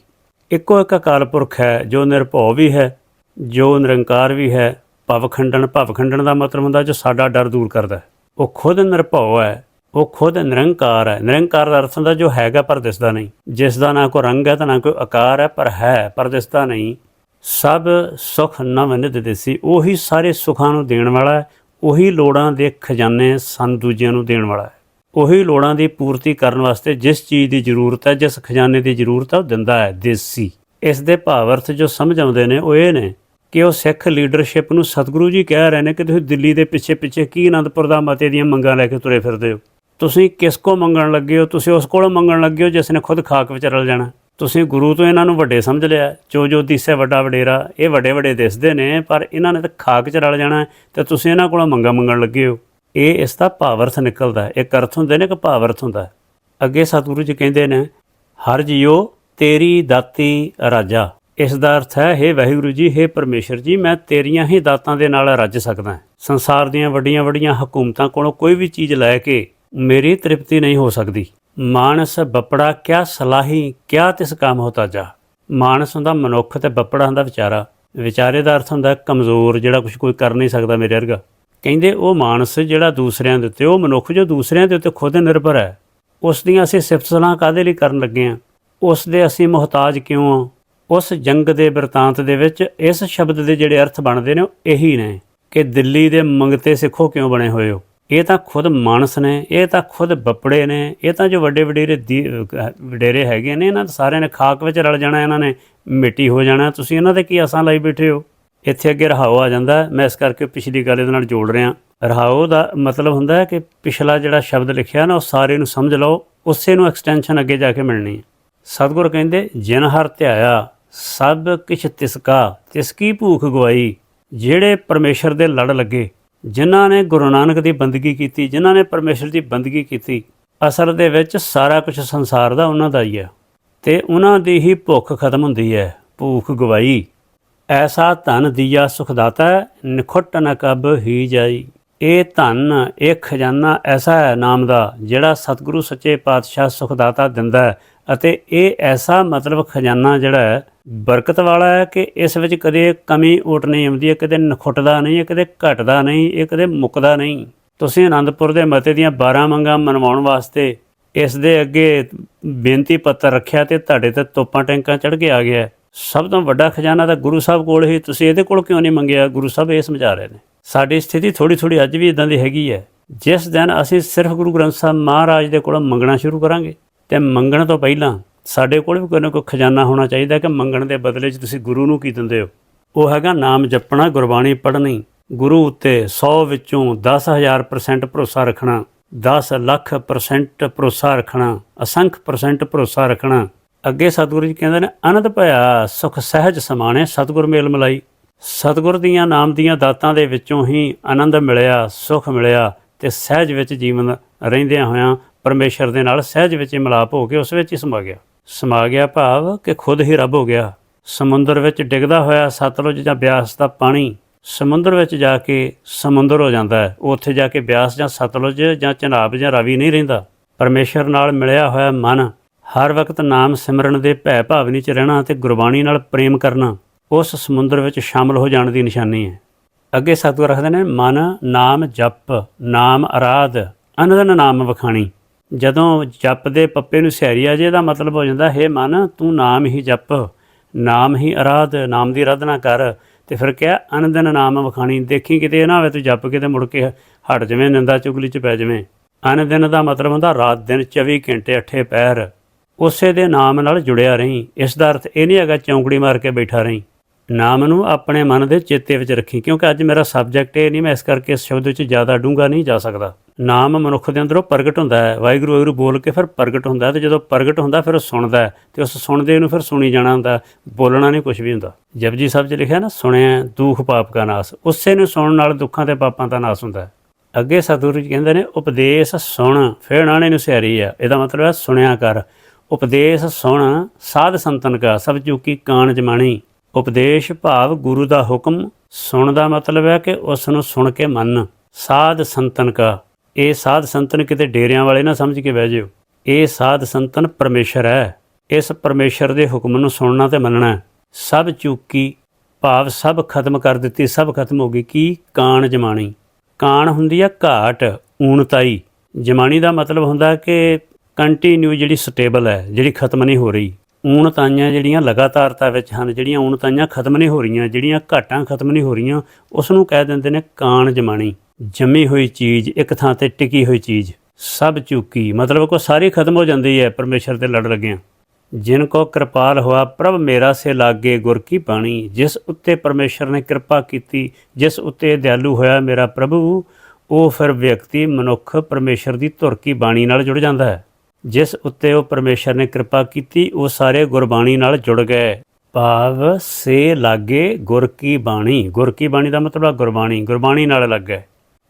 Speaker 1: ਇੱਕੋ ਇੱਕ ਅਕਾਲ ਪੁਰਖ ਹੈ, ਜੋ ਨਿਰਭਉ ਵੀ ਹੈ, ਜੋ ਨਿਰੰਕਾਰ ਵੀ ਹੈ, ਭਵ ਖੰਡਨ ਭਵਖੰਡਨ ਭਵਖੰਡਨ ਦਾ ਮਤਲਬ ਹੁੰਦਾ ਜੋ ਸਾਡਾ ਡਰ ਦੂਰ ਕਰਦਾ ਹੈ। ਉਹ ਖੁਦ ਨਿਰਭਉ ਹੈ, ਉਹ ਖੁਦ ਨਿਰੰਕਾਰ ਹੈ। ਨਿਰੰਕਾਰ ਦਾ ਅਰਥ ਹੁੰਦਾ ਜੋ ਹੈਗਾ ਪਰ ਦਿਸਦਾ ਨਹੀਂ। ਜਿਸ ਦਾ ਨਾ ਕੋਈ ਰੰਗ ਹੈ ਤਾਂ ਨਾ ਕੋਈ ਆਕਾਰ ਹੈ, ਪਰ ਹੈ, ਪਰ ਦਿਸਦਾ ਨਹੀਂ। ਸਭ ਸੁਖ ਨਵ ਨਿਧ ਦੇਸੀ, ਉਹੀ ਸਾਰੇ ਸੁੱਖਾਂ ਨੂੰ ਦੇਣ ਵਾਲਾ ਹੈ, ਉਹੀ ਲੋੜਾਂ ਦੇ ਖਜ਼ਾਨੇ ਸਾਨੂੰ ਦੂਜਿਆਂ ਨੂੰ ਦੇਣ ਵਾਲਾ ਹੈ। ਉਹੀ ਲੋੜਾਂ ਦੀ ਪੂਰਤੀ ਕਰਨ ਵਾਸਤੇ ਜਿਸ ਚੀਜ਼ ਦੀ ਜ਼ਰੂਰਤ ਹੈ, ਜਿਸ ਖਜ਼ਾਨੇ ਦੀ ਜ਼ਰੂਰਤ ਹੈ, ਉਹ ਦਿੰਦਾ ਹੈ, ਦੇਸੀ। ਇਸ ਦੇ ਭਾਵ ਅਰਥ ਜੋ ਸਮਝ ਆਉਂਦੇ ਨੇ, ਉਹ ਇਹ ਨੇ ਕਿ ਉਹ ਸਿੱਖ ਲੀਡਰਸ਼ਿਪ ਨੂੰ ਸਤਿਗੁਰੂ ਜੀ ਕਹਿ ਰਹੇ ਨੇ ਕਿ ਤੁਸੀਂ ਦਿੱਲੀ ਦੇ ਪਿੱਛੇ ਪਿੱਛੇ ਕੀ ਆਨੰਦਪੁਰ ਦਾ ਮਤੇ ਦੀਆਂ ਮੰਗਾਂ ਲੈ ਕੇ ਤੁਰੇ ਫਿਰਦੇ ਹੋ? ਤੁਸੀਂ ਕਿਸ ਕੋ ਮੰਗਣ ਲੱਗੇ ਹੋ? ਤੁਸੀਂ ਉਸ ਕੋਲੋਂ ਮੰਗਣ ਲੱਗੇ ਹੋ ਜਿਸ ਨੇ ਖੁਦ ਖਾਕ ਵਿੱਚ ਰਲ ਜਾਣਾ? ਤੁਸੀਂ ਗੁਰੂ ਤੋਂ ਇਹਨਾਂ ਨੂੰ ਵੱਡੇ ਸਮਝ ਲਿਆ? ਜੋ ਜੋ ਦਿਸੇ ਵੱਡਾ ਵਡੇਰਾ, ਇਹ ਵੱਡੇ ਵੱਡੇ ਦਿਸਦੇ ਨੇ, ਪਰ ਇਹਨਾਂ ਨੇ ਤਾਂ ਖਾਕ 'ਚ ਰਲ ਜਾਣਾ ਤੇ ਤੁਸੀਂ ਇਹਨਾਂ ਕੋਲੋਂ ਮੰਗਾ ਮੰਗਣ ਲੱਗੇ ਹੋ? ਇਹ ਇਸ ਦਾ ਭਾਵ-ਅਰਥ ਨਿਕਲਦਾ ਹੈ। ਇੱਕ ਅਰਥ ਹੁੰਦੇ ਨੇ, ਇੱਕ ਭਾਵ-ਅਰਥ ਹੁੰਦਾ ਹੈ। ਅੱਗੇ ਸਤਿਗੁਰੂ ਜੀ ਕਹਿੰਦੇ ਨੇ, ਹਰ ਜੀਓ ਤੇਰੀ ਦਾਤੀ ਰਾਜਾ। ਇਸ ਦਾ ਅਰਥ ਹੈ हे ਵਾਹਿਗੁਰੂ ਜੀ हे ਪਰਮੇਸ਼ਰ ਜੀ, ਮੈਂ ਤੇਰੀਆਂ ਹੀ ਦਾਤਾਂ ਦੇ ਨਾਲ ਰੱਜ ਸਕਦਾ ਸੰਸਾਰ ਦੀਆਂ ਵੱਡੀਆਂ ਵੱਡੀਆਂ ਹਕੂਮਤਾਂ ਕੋਲੋਂ ਕੋਈ ਵੀ ਚੀਜ਼ ਲੈ ਕੇ ਮੇਰੀ ਤ੍ਰਿਪਤੀ ਨਹੀਂ ਹੋ ਸਕਦੀ। ਮਾਨਸ ਬੱਪੜਾ, ਕਿਆ ਸਲਾਹੀ, ਕਿਆ ਤਿਸ ਕੰਮ ਹੋਤਾ ਜਾ ਮਾਨਸ ਹੁੰਦਾ ਮਨੁੱਖ ਤੇ ਬੱਪੜਾ ਹੁੰਦਾ ਵਿਚਾਰਾ। ਵਿਚਾਰੇ ਦਾ ਅਰਥ ਹੁੰਦਾ, ਕਮਜ਼ੋਰ, ਜਿਹੜਾ ਕੁਝ ਕੋਈ ਕਰ ਨਹੀਂ ਸਕਦਾ ਮੇਰੇ ਵਰਗਾ। ਕਹਿੰਦੇ ਉਹ ਮਾਨਸ ਜਿਹੜਾ ਦੂਸਰਿਆਂ ਦੇ ਉੱਤੇ, ਉਹ ਮਨੁੱਖ ਜੋ ਦੂਸਰਿਆਂ ਦੇ ਉੱਤੇ ਖੁਦ ਨਿਰਭਰ ਹੈ, ਉਸ ਦੀਆਂ ਅਸੀਂ ਸਿਫਤ ਸਲਾਹ ਕਾਦੇ ਲਈ ਕਰਨ ਲੱਗੇ ਆ ਉਸ ਦੇ ਅਸੀਂ ਮੁਹਤਾਜ ਕਿਉਂ ਆ ਉਸ ਜੰਗ ਦੇ ਬਿਰਤਾਂਤ ਦੇ ਵਿੱਚ ਇਸ ਸ਼ਬਦ ਦੇ ਜਿਹੜੇ ਅਰਥ ਬਣਦੇ ਨੇ, ਉਹ ਇਹੀ ਨੇ ਕਿ ਦਿੱਲੀ ਦੇ ਮੰਗਤੇ ਸਿੱਖੋ ਕਿਉਂ ਬਣੇ ਹੋਏ ਹੋ? ਇਹ ਤਾਂ ਖੁਦ ਮਾਨਸ ਨੇ, ਇਹ ਤਾਂ ਖੁਦ ਬੱਪੜੇ ਨੇ, ਇਹ ਤਾਂ ਜੋ ਵੱਡੇ ਵਡੇਰੇ ਦੀ- ਅਹ, ਵਡੇਰੇ ਹੈਗੇ ਨੇ, ਇਹਨਾਂ ਸਾਰਿਆਂ ਨੇ ਖਾਕ ਵਿੱਚ ਰਲ ਜਾਣਾ, ਇਹਨਾਂ ਨੇ ਮਿੱਟੀ ਹੋ ਜਾਣਾ, ਤੁਸੀਂ ਇਹਨਾਂ ਤੇ ਕੀ ਆਸਾਂ ਲਾਈ ਬੈਠੇ ਹੋ? ਇੱਥੇ ਅੱਗੇ ਰਹਾਓ ਆ ਜਾਂਦਾ ਮੈਂ ਇਸ ਕਰਕੇ ਪਿਛਲੀ ਗੱਲ ਇਹਦੇ ਨਾਲ ਜੋੜ ਰਿਹਾ। ਰਹਾਓ ਦਾ ਮਤਲਬ ਹੁੰਦਾ ਹੈ ਕਿ ਪਿਛਲਾ ਜਿਹੜਾ ਸ਼ਬਦ ਲਿਖਿਆ ਨਾ, ਉਹ ਸਾਰੇ ਨੂੰ ਸਮਝ ਲਓ, ਉਸੇ ਨੂੰ ਐਕਸਟੈਂਸ਼ਨ ਅੱਗੇ ਜਾ ਕੇ ਮਿਲਣੀ ਹੈ। ਸਤਿਗੁਰ ਕਹਿੰਦੇ, ਜਿਨ ਹਰ ਧਿਆਇਆ, ਸਭ ਕਿਛ ਤਿਸਕਾ, ਤਿਸਕੀ ਭੂਖ ਗਵਾਈ, ਜਿਹੜੇ ਪਰਮੇਸ਼ਰ ਦੇ ਲੜ ਲੱਗੇ, ਜਿਨ੍ਹਾਂ ਨੇ ਗੁਰੂ ਨਾਨਕ ਦੀ ਬੰਦਗੀ ਕੀਤੀ, ਜਿਨ੍ਹਾਂ ਨੇ ਪਰਮੇਸ਼ਰ ਦੀ ਬੰਦਗੀ ਕੀਤੀ, ਅਸਲ ਦੇ ਵਿੱਚ ਸਾਰਾ ਕੁਝ ਸੰਸਾਰ ਦਾ ਉਹਨਾਂ ਦਾ ਹੀ ਹੈ। ਤੇ ਉਹਨਾਂ ਦੀ ਹੀ ਭੁੱਖ ਖਤਮ ਹੁੰਦੀ ਹੈ, ਭੂਖ ਗਵਾਈ। ਐਸਾ ਧਨ ਦੀਆ ਸੁਖਦਾਤਾ ਨਿਖੁੱਟ ਨ ਕਬ ਹੀ ਜਾਈ। ਇਹ ਧਨ ਇਹ ਖਜ਼ਾਨਾ ਐਸਾ ਹੈ ਨਾਮ ਦਾ, ਜਿਹੜਾ ਸਤਿਗੁਰੂ ਸੱਚੇ ਪਾਤਸ਼ਾਹ ਸੁਖਦਾਤਾ ਦਿੰਦਾ ਹੈ ਅਤੇ ਇਹ ਐਸਾ ਮਤਲਬ ਖਜ਼ਾਨਾ ਜਿਹੜਾ ਹੈ, ਬਰਕਤ ਵਾਲਾ ਹੈ ਕਿ ਇਸ ਵਿੱਚ ਕਦੇ ਕਮੀ ਓਟ ਨਹੀਂ ਆਉਂਦੀ ਹੈ ਕਦੇ ਨਖੁੱਟਦਾ ਨਹੀਂ ਹੈ ਕਦੇ ਘਟਦਾ ਨਹੀਂ, ਇਹ ਕਦੇ ਮੁੱਕਦਾ ਨਹੀਂ। ਤੁਸੀਂ ਆਨੰਦਪੁਰ ਦੇ ਮਤੇ ਦੀਆਂ 12 ਮੰਗਾਂ ਮਨਵਾਉਣ ਵਾਸਤੇ ਇਸ ਦੇ ਅੱਗੇ ਬੇਨਤੀ ਪੱਤਰ ਰੱਖਿਆ ਤੇ ਤੁਹਾਡੇ ਤੇ ਤੋਪਾਂ ਟੈਂਕਾਂ ਚੜ ਕੇ ਆ ਗਿਆ ਸਭ ਤੋਂ ਵੱਡਾ ਖਜ਼ਾਨਾ ਤਾਂ ਗੁਰੂ ਸਾਹਿਬ ਕੋਲ ਹੀ, ਤੁਸੀਂ ਇਹਦੇ ਕੋਲ ਕਿਉਂ ਨਹੀਂ ਮੰਗਿਆ? ਗੁਰੂ ਸਾਹਿਬ ਇਹ ਸਮਝਾ ਰਹੇ ਨੇ। ਸਾਡੀ ਸਥਿਤੀ ਥੋੜੀ ਥੋੜੀ ਅੱਜ ਵੀ ਇਦਾਂ ਦੀ ਹੈਗੀ ਹੈ। ਜਿਸ ਦਿਨ ਅਸੀਂ ਸਿਰਫ ਗੁਰੂ ਗ੍ਰੰਥ ਸਾਹਿਬ ਮਹਾਰਾਜ ਦੇ ਕੋਲੋਂ ਮੰਗਣਾ ਸ਼ੁਰੂ ਕਰਾਂਗੇ, ਤੇ ਮੰਗਣ ਤੋਂ ਪਹਿਲਾਂ ਸਾਡੇ ਕੋਲ ਵੀ ਕੋਈ ਨਾ ਕੋਈ ਖਜ਼ਾਨਾ ਹੋਣਾ ਚਾਹੀਦਾ ਕਿ ਮੰਗਣ ਦੇ ਬਦਲੇ 'ਚ ਤੁਸੀਂ ਗੁਰੂ ਨੂੰ ਕੀ ਦਿੰਦੇ ਹੋ? ਉਹ ਹੈਗਾ ਨਾਮ ਜਪਣਾ, ਗੁਰਬਾਣੀ ਪੜ੍ਹਨੀ। ਗੁਰੂ ਉੱਤੇ 100 ਵਿੱਚੋਂ 10000% ਭਰੋਸਾ ਰੱਖਣਾ 10 ਲੱਖ ਪਰਸੈਂਟ ਭਰੋਸਾ ਰੱਖਣਾ, ਅਸੰਖ ਪਰਸੈਂਟ ਭਰੋਸਾ ਰੱਖਣਾ। ਅੱਗੇ ਸਤਿਗੁਰੂ ਜੀ ਕਹਿੰਦੇ ਨੇ ਅਨੰਦ ਭਇਆ, ਸੁਖ ਸਹਿਜ ਸਮਾਣੇ, ਸਤਿਗੁਰ ਮੇਲ ਮਲਾਈ। ਸਤਿਗੁਰ ਦੀਆਂ ਨਾਮ ਦੀਆਂ ਦਾਤਾਂ ਦੇ ਵਿੱਚੋਂ ਹੀ ਆਨੰਦ ਮਿਲਿਆ, ਸੁਖ ਮਿਲਿਆ ਤੇ ਸਹਿਜ ਵਿੱਚ ਜੀਵਨ ਰਹਿੰਦਿਆਂ ਹੋਇਆਂ ਪਰਮੇਸ਼ਰ ਦੇ ਨਾਲ ਸਹਿਜ ਵਿੱਚ ਹੀ ਮਿਲਾਪ ਹੋ ਕੇ ਉਸ ਵਿੱਚ ਹੀ ਸਮਾ ਗਿਆ। ਸਮਾ ਗਿਆ ਭਾਵ ਕਿ ਖੁਦ ਹੀ ਰੱਬ ਹੋ ਗਿਆ। ਸਮੁੰਦਰ ਵਿੱਚ ਡਿੱਗਦਾ ਹੋਇਆ ਸਤਲੁਜ ਜਾਂ ਬਿਆਸ ਦਾ ਪਾਣੀ ਸਮੁੰਦਰ ਵਿੱਚ ਜਾ ਕੇ ਸਮੁੰਦਰ ਹੋ ਜਾਂਦਾ ਹੈ। ਉੱਥੇ ਜਾ ਕੇ ਬਿਆਸ ਜਾਂ ਸਤਲੁਜ ਜਾਂ ਚਨਾਬ ਜਾਂ ਰਾਵੀ ਨਹੀਂ ਰਹਿੰਦਾ। ਪਰਮੇਸ਼ਰ ਨਾਲ ਮਿਲਿਆ ਹੋਇਆ ਮਨ ਹਰ ਵਕਤ ਨਾਮ ਸਿਮਰਨ ਦੇ ਭੈ ਭਾਵਨੀ ਚ ਰਹਿਣਾ ਤੇ ਗੁਰਬਾਣੀ ਨਾਲ ਪ੍ਰੇਮ ਕਰਨਾ, ਉਸ ਸਮੁੰਦਰ ਵਿੱਚ ਸ਼ਾਮਲ ਹੋ ਜਾਣ ਦੀ ਨਿਸ਼ਾਨੀ ਹੈ। ਅੱਗੇ ਸਤਿਗੁਰ ਰੱਖਦੇ ਨੇ, ਮਨ, ਨਾਮ ਜਪ, ਨਾਮ ਅਰਾਧ, ਅਨੰਦਨ ਨਾਮ ਵਖਾਣੀ। ਜਦੋਂ ਜਪ ਦੇ ਪੱਪੇ ਨੂੰ ਸਿਆਰੀ ਆ ਜੇ ਇਹਦਾ ਮਤਲਬ ਹੋ ਜਾਂਦਾ, ਹੈ ਮਨ, ਤੂੰ ਨਾਮ ਹੀ ਜਪ, ਨਾਮ ਹੀ ਅਰਾਧ, ਨਾਮ ਦੀ ਆਰਾਧਨਾ ਕਰ, ਤੇ ਫਿਰ ਕਿਹਾ ਅਨੰਦਨ ਨਾਮ ਵਖਾਣੀ, ਦੇਖੀ ਕਿਤੇ ਇਹ ਨਾ ਹੋਵੇ ਤੂੰ ਜਪ ਕੇ ਤੇ ਮੁੜ ਕੇ ਹਟ ਜਵੇਂ, ਨਿੰਦਾ ਚੁਗਲੀ ਚ ਪੈ ਜਵੇਂ। ਅਨੰਦਨ ਦਾ ਮਤਲਬ ਹੁੰਦਾ ਰਾਤ ਦਿਨ 24 ਘੰਟੇ ਅੱਠੇ ਪੈਰ। ਉਸੇ ਦੇ ਨਾਮ ਨਾਲ ਜੁੜਿਆ ਰਹੀਂ। ਇਸ ਦਾ ਅਰਥ ਇਹ ਨਹੀਂ ਹੈਗਾ ਚੌਂਕੜੀ ਮਾਰ ਕੇ ਬੈਠਾ ਰਹੀਂ। ਨਾਮ ਨੂੰ ਆਪਣੇ ਮਨ ਦੇ ਚੇਤੇ ਵਿੱਚ ਰੱਖੀ, ਕਿਉਂਕਿ ਅੱਜ ਮੇਰਾ ਸਬਜੈਕਟ ਇਹ ਨਹੀਂ, ਮੈਂ ਇਸ ਕਰਕੇ ਇਸ ਸ਼ਬਦ ਵਿੱਚ ਜ਼ਿਆਦਾ ਡੂੰਘਾ ਨਹੀਂ ਜਾ ਸਕਦਾ। ਨਾਮ ਮਨੁੱਖ ਦੇ ਅੰਦਰੋਂ ਪ੍ਰਗਟ ਹੁੰਦਾ ਹੈ। ਵਾਹਿਗੁਰੂ ਵਾਹਿਗੁਰੂ ਬੋਲ ਕੇ ਫਿਰ ਪ੍ਰਗਟ ਹੁੰਦਾ ਹੈ ਤੇ ਜਦੋਂ ਪ੍ਰਗਟ ਹੁੰਦਾ ਫਿਰ ਉਹ ਸੁਣਦਾ ਹੈ ਤੇ ਉਸ ਸੁਣਦੇ ਨੂੰ ਫਿਰ ਸੁਣੀ ਜਾਣਾ ਹੁੰਦਾ ਬੋਲਣਾ ਨਹੀਂ ਕੁਝ ਵੀ ਹੁੰਦਾ। ਜਪਜੀ ਸਾਹਿਬ 'ਚ ਲਿਖਿਆ ਨਾ, ਸੁਣਿਆ ਦੁੱਖ ਪਾਪ ਕਾ ਨਾਸ। ਉਸੇ ਨੂੰ ਸੁਣਨ ਨਾਲ ਦੁੱਖਾਂ ਤੇ ਪਾਪਾਂ ਦਾ ਨਾਸ ਹੁੰਦਾ ਹੈ। ਅੱਗੇ ਸਤਿਗੁਰੂ ਜੀ ਕਹਿੰਦੇ ਨੇ, ਉਪਦੇਸ਼ ਸੁਣ, ਫਿਰ ਨਾਣੇ ਨੂੰ ਸਿਆਰੀ ਆ ਇਹਦਾ ਮਤਲਬ ਹੈ ਸੁਣਿਆ ਕਰ। ਉਪਦੇਸ਼ ਸੁਣ, ਸਾਧ ਸੰਤਨ ਕਾ, ਸਭ ਚੂਕੀ ਕਾਣ ਜਮਾਣੀ ਉਪਦੇਸ਼ ਭਾਵ ਗੁਰੂ ਦਾ ਹੁਕਮ, ਸੁਣ ਦਾ ਮਤਲਬ ਹੈ ਕਿ ਉਸ ਨੂੰ ਸੁਣ ਕੇ ਮੰਨ। ਸਾਧ ਸੰਤਨ ਕਾ। ਇਹ ਸਾਧ ਸੰਤਨ ਕਿਤੇ ਡੇਰਿਆਂ ਵਾਲੇ ਨਾ ਸਮਝ ਕੇ ਬਹਿ ਜਿਓ। ਇਹ ਸਾਧ ਸੰਤਨ ਪਰਮੇਸ਼ਰ ਹੈ। ਇਸ ਪਰਮੇਸ਼ਰ ਦੇ ਹੁਕਮ ਨੂੰ ਸੁਣਨਾ ਤੇ ਮੰਨਣਾ ਸਭ ਚੂਕੀ ਭਾਵ ਸਭ ਖਤਮ ਕਰ ਦਿੱਤੀ, ਸਭ ਖਤਮ ਹੋ ਗਈ। ਕੀ? ਕਾਣ ਜਮਾਣੀ ਕਾਣ ਹੁੰਦੀ ਆ ਘਾਟ, ਊਣਤਾਈ। ਜਮਾਣੀ ਦਾ ਮਤਲਬ ਹੁੰਦਾ ਕਿ ਕੰਟੀਨਿਊ ਜਿਹੜੀ ਸਟੇਬਲ ਹੈ, ਜਿਹੜੀ ਖਤਮ ਨਹੀਂ ਹੋ ਰਹੀ। ਊਣਤਾਈਆਂ ਜਿਹੜੀਆਂ ਲਗਾਤਾਰਤਾ ਵਿੱਚ ਹਨ, ਜਿਹੜੀਆਂ ਊਣਤਾਈਆਂ ਖਤਮ ਨਹੀਂ ਹੋ ਰਹੀਆਂ, ਜਿਹੜੀਆਂ ਘਾਟਾਂ ਖਤਮ ਨਹੀਂ ਹੋ ਰਹੀਆਂ, ਉਸ ਨੂੰ ਕਹਿ ਦਿੰਦੇ ਨੇ ਕਾਣ ਜਮਾਣੀ। ਜੰਮੀ ਹੋਈ ਚੀਜ਼, ਇੱਕ ਥਾਂ ਤੇ ਟਿਕੀ ਹੋਈ ਚੀਜ਼। ਸਭ ਚੁੱਕੀ ਮਤਲਬ ਕੋ ਸਾਰੀ ਖਤਮ ਹੋ ਜਾਂਦੀ ਹੈ, ਪਰਮੇਸ਼ਰ ਤੇ ਲੜ ਲੱਗਿਆਂ। ਜਿਨ ਕੋ ਕਿਰਪਾਲ ਹੋਆ, ਪ੍ਰਭ ਮੇਰਾ ਸੇ ਲਾਗੇ ਗੁਰ ਕੀ ਬਾਣੀ। ਜਿਸ ਉੱਤੇ ਪਰਮੇਸ਼ਰ ਨੇ ਕਿਰਪਾ ਕੀਤੀ, ਜਿਸ ਉੱਤੇ ਦਿਆਲੂ ਹੋਇਆ ਮੇਰਾ ਪ੍ਰਭੂ, ਉਹ ਫਿਰ ਵਿਅਕਤੀ ਮਨੁੱਖ ਪਰਮੇਸ਼ਰ ਦੀ ਧੁਰ ਕੀ ਬਾਣੀ ਨਾਲ ਜੁੜ ਜਾਂਦਾ ਹੈ। ਜਿਸ ਉੱਤੇ ਉਹ ਪਰਮੇਸ਼ਰ ਨੇ ਕਿਰਪਾ ਕੀਤੀ, ਉਹ ਸਾਰੇ ਗੁਰਬਾਣੀ ਨਾਲ ਜੁੜ ਗਏ। ਭਾਵ ਸੇ ਲਾਗੇ ਗੁਰ ਕੀ ਬਾਣੀ। ਗੁਰ ਕੀ ਬਾਣੀ ਦਾ ਮਤਲਬ ਹੈ ਗੁਰਬਾਣੀ। ਗੁਰਬਾਣੀ ਨਾਲ ਲੱਗ। ਗਏ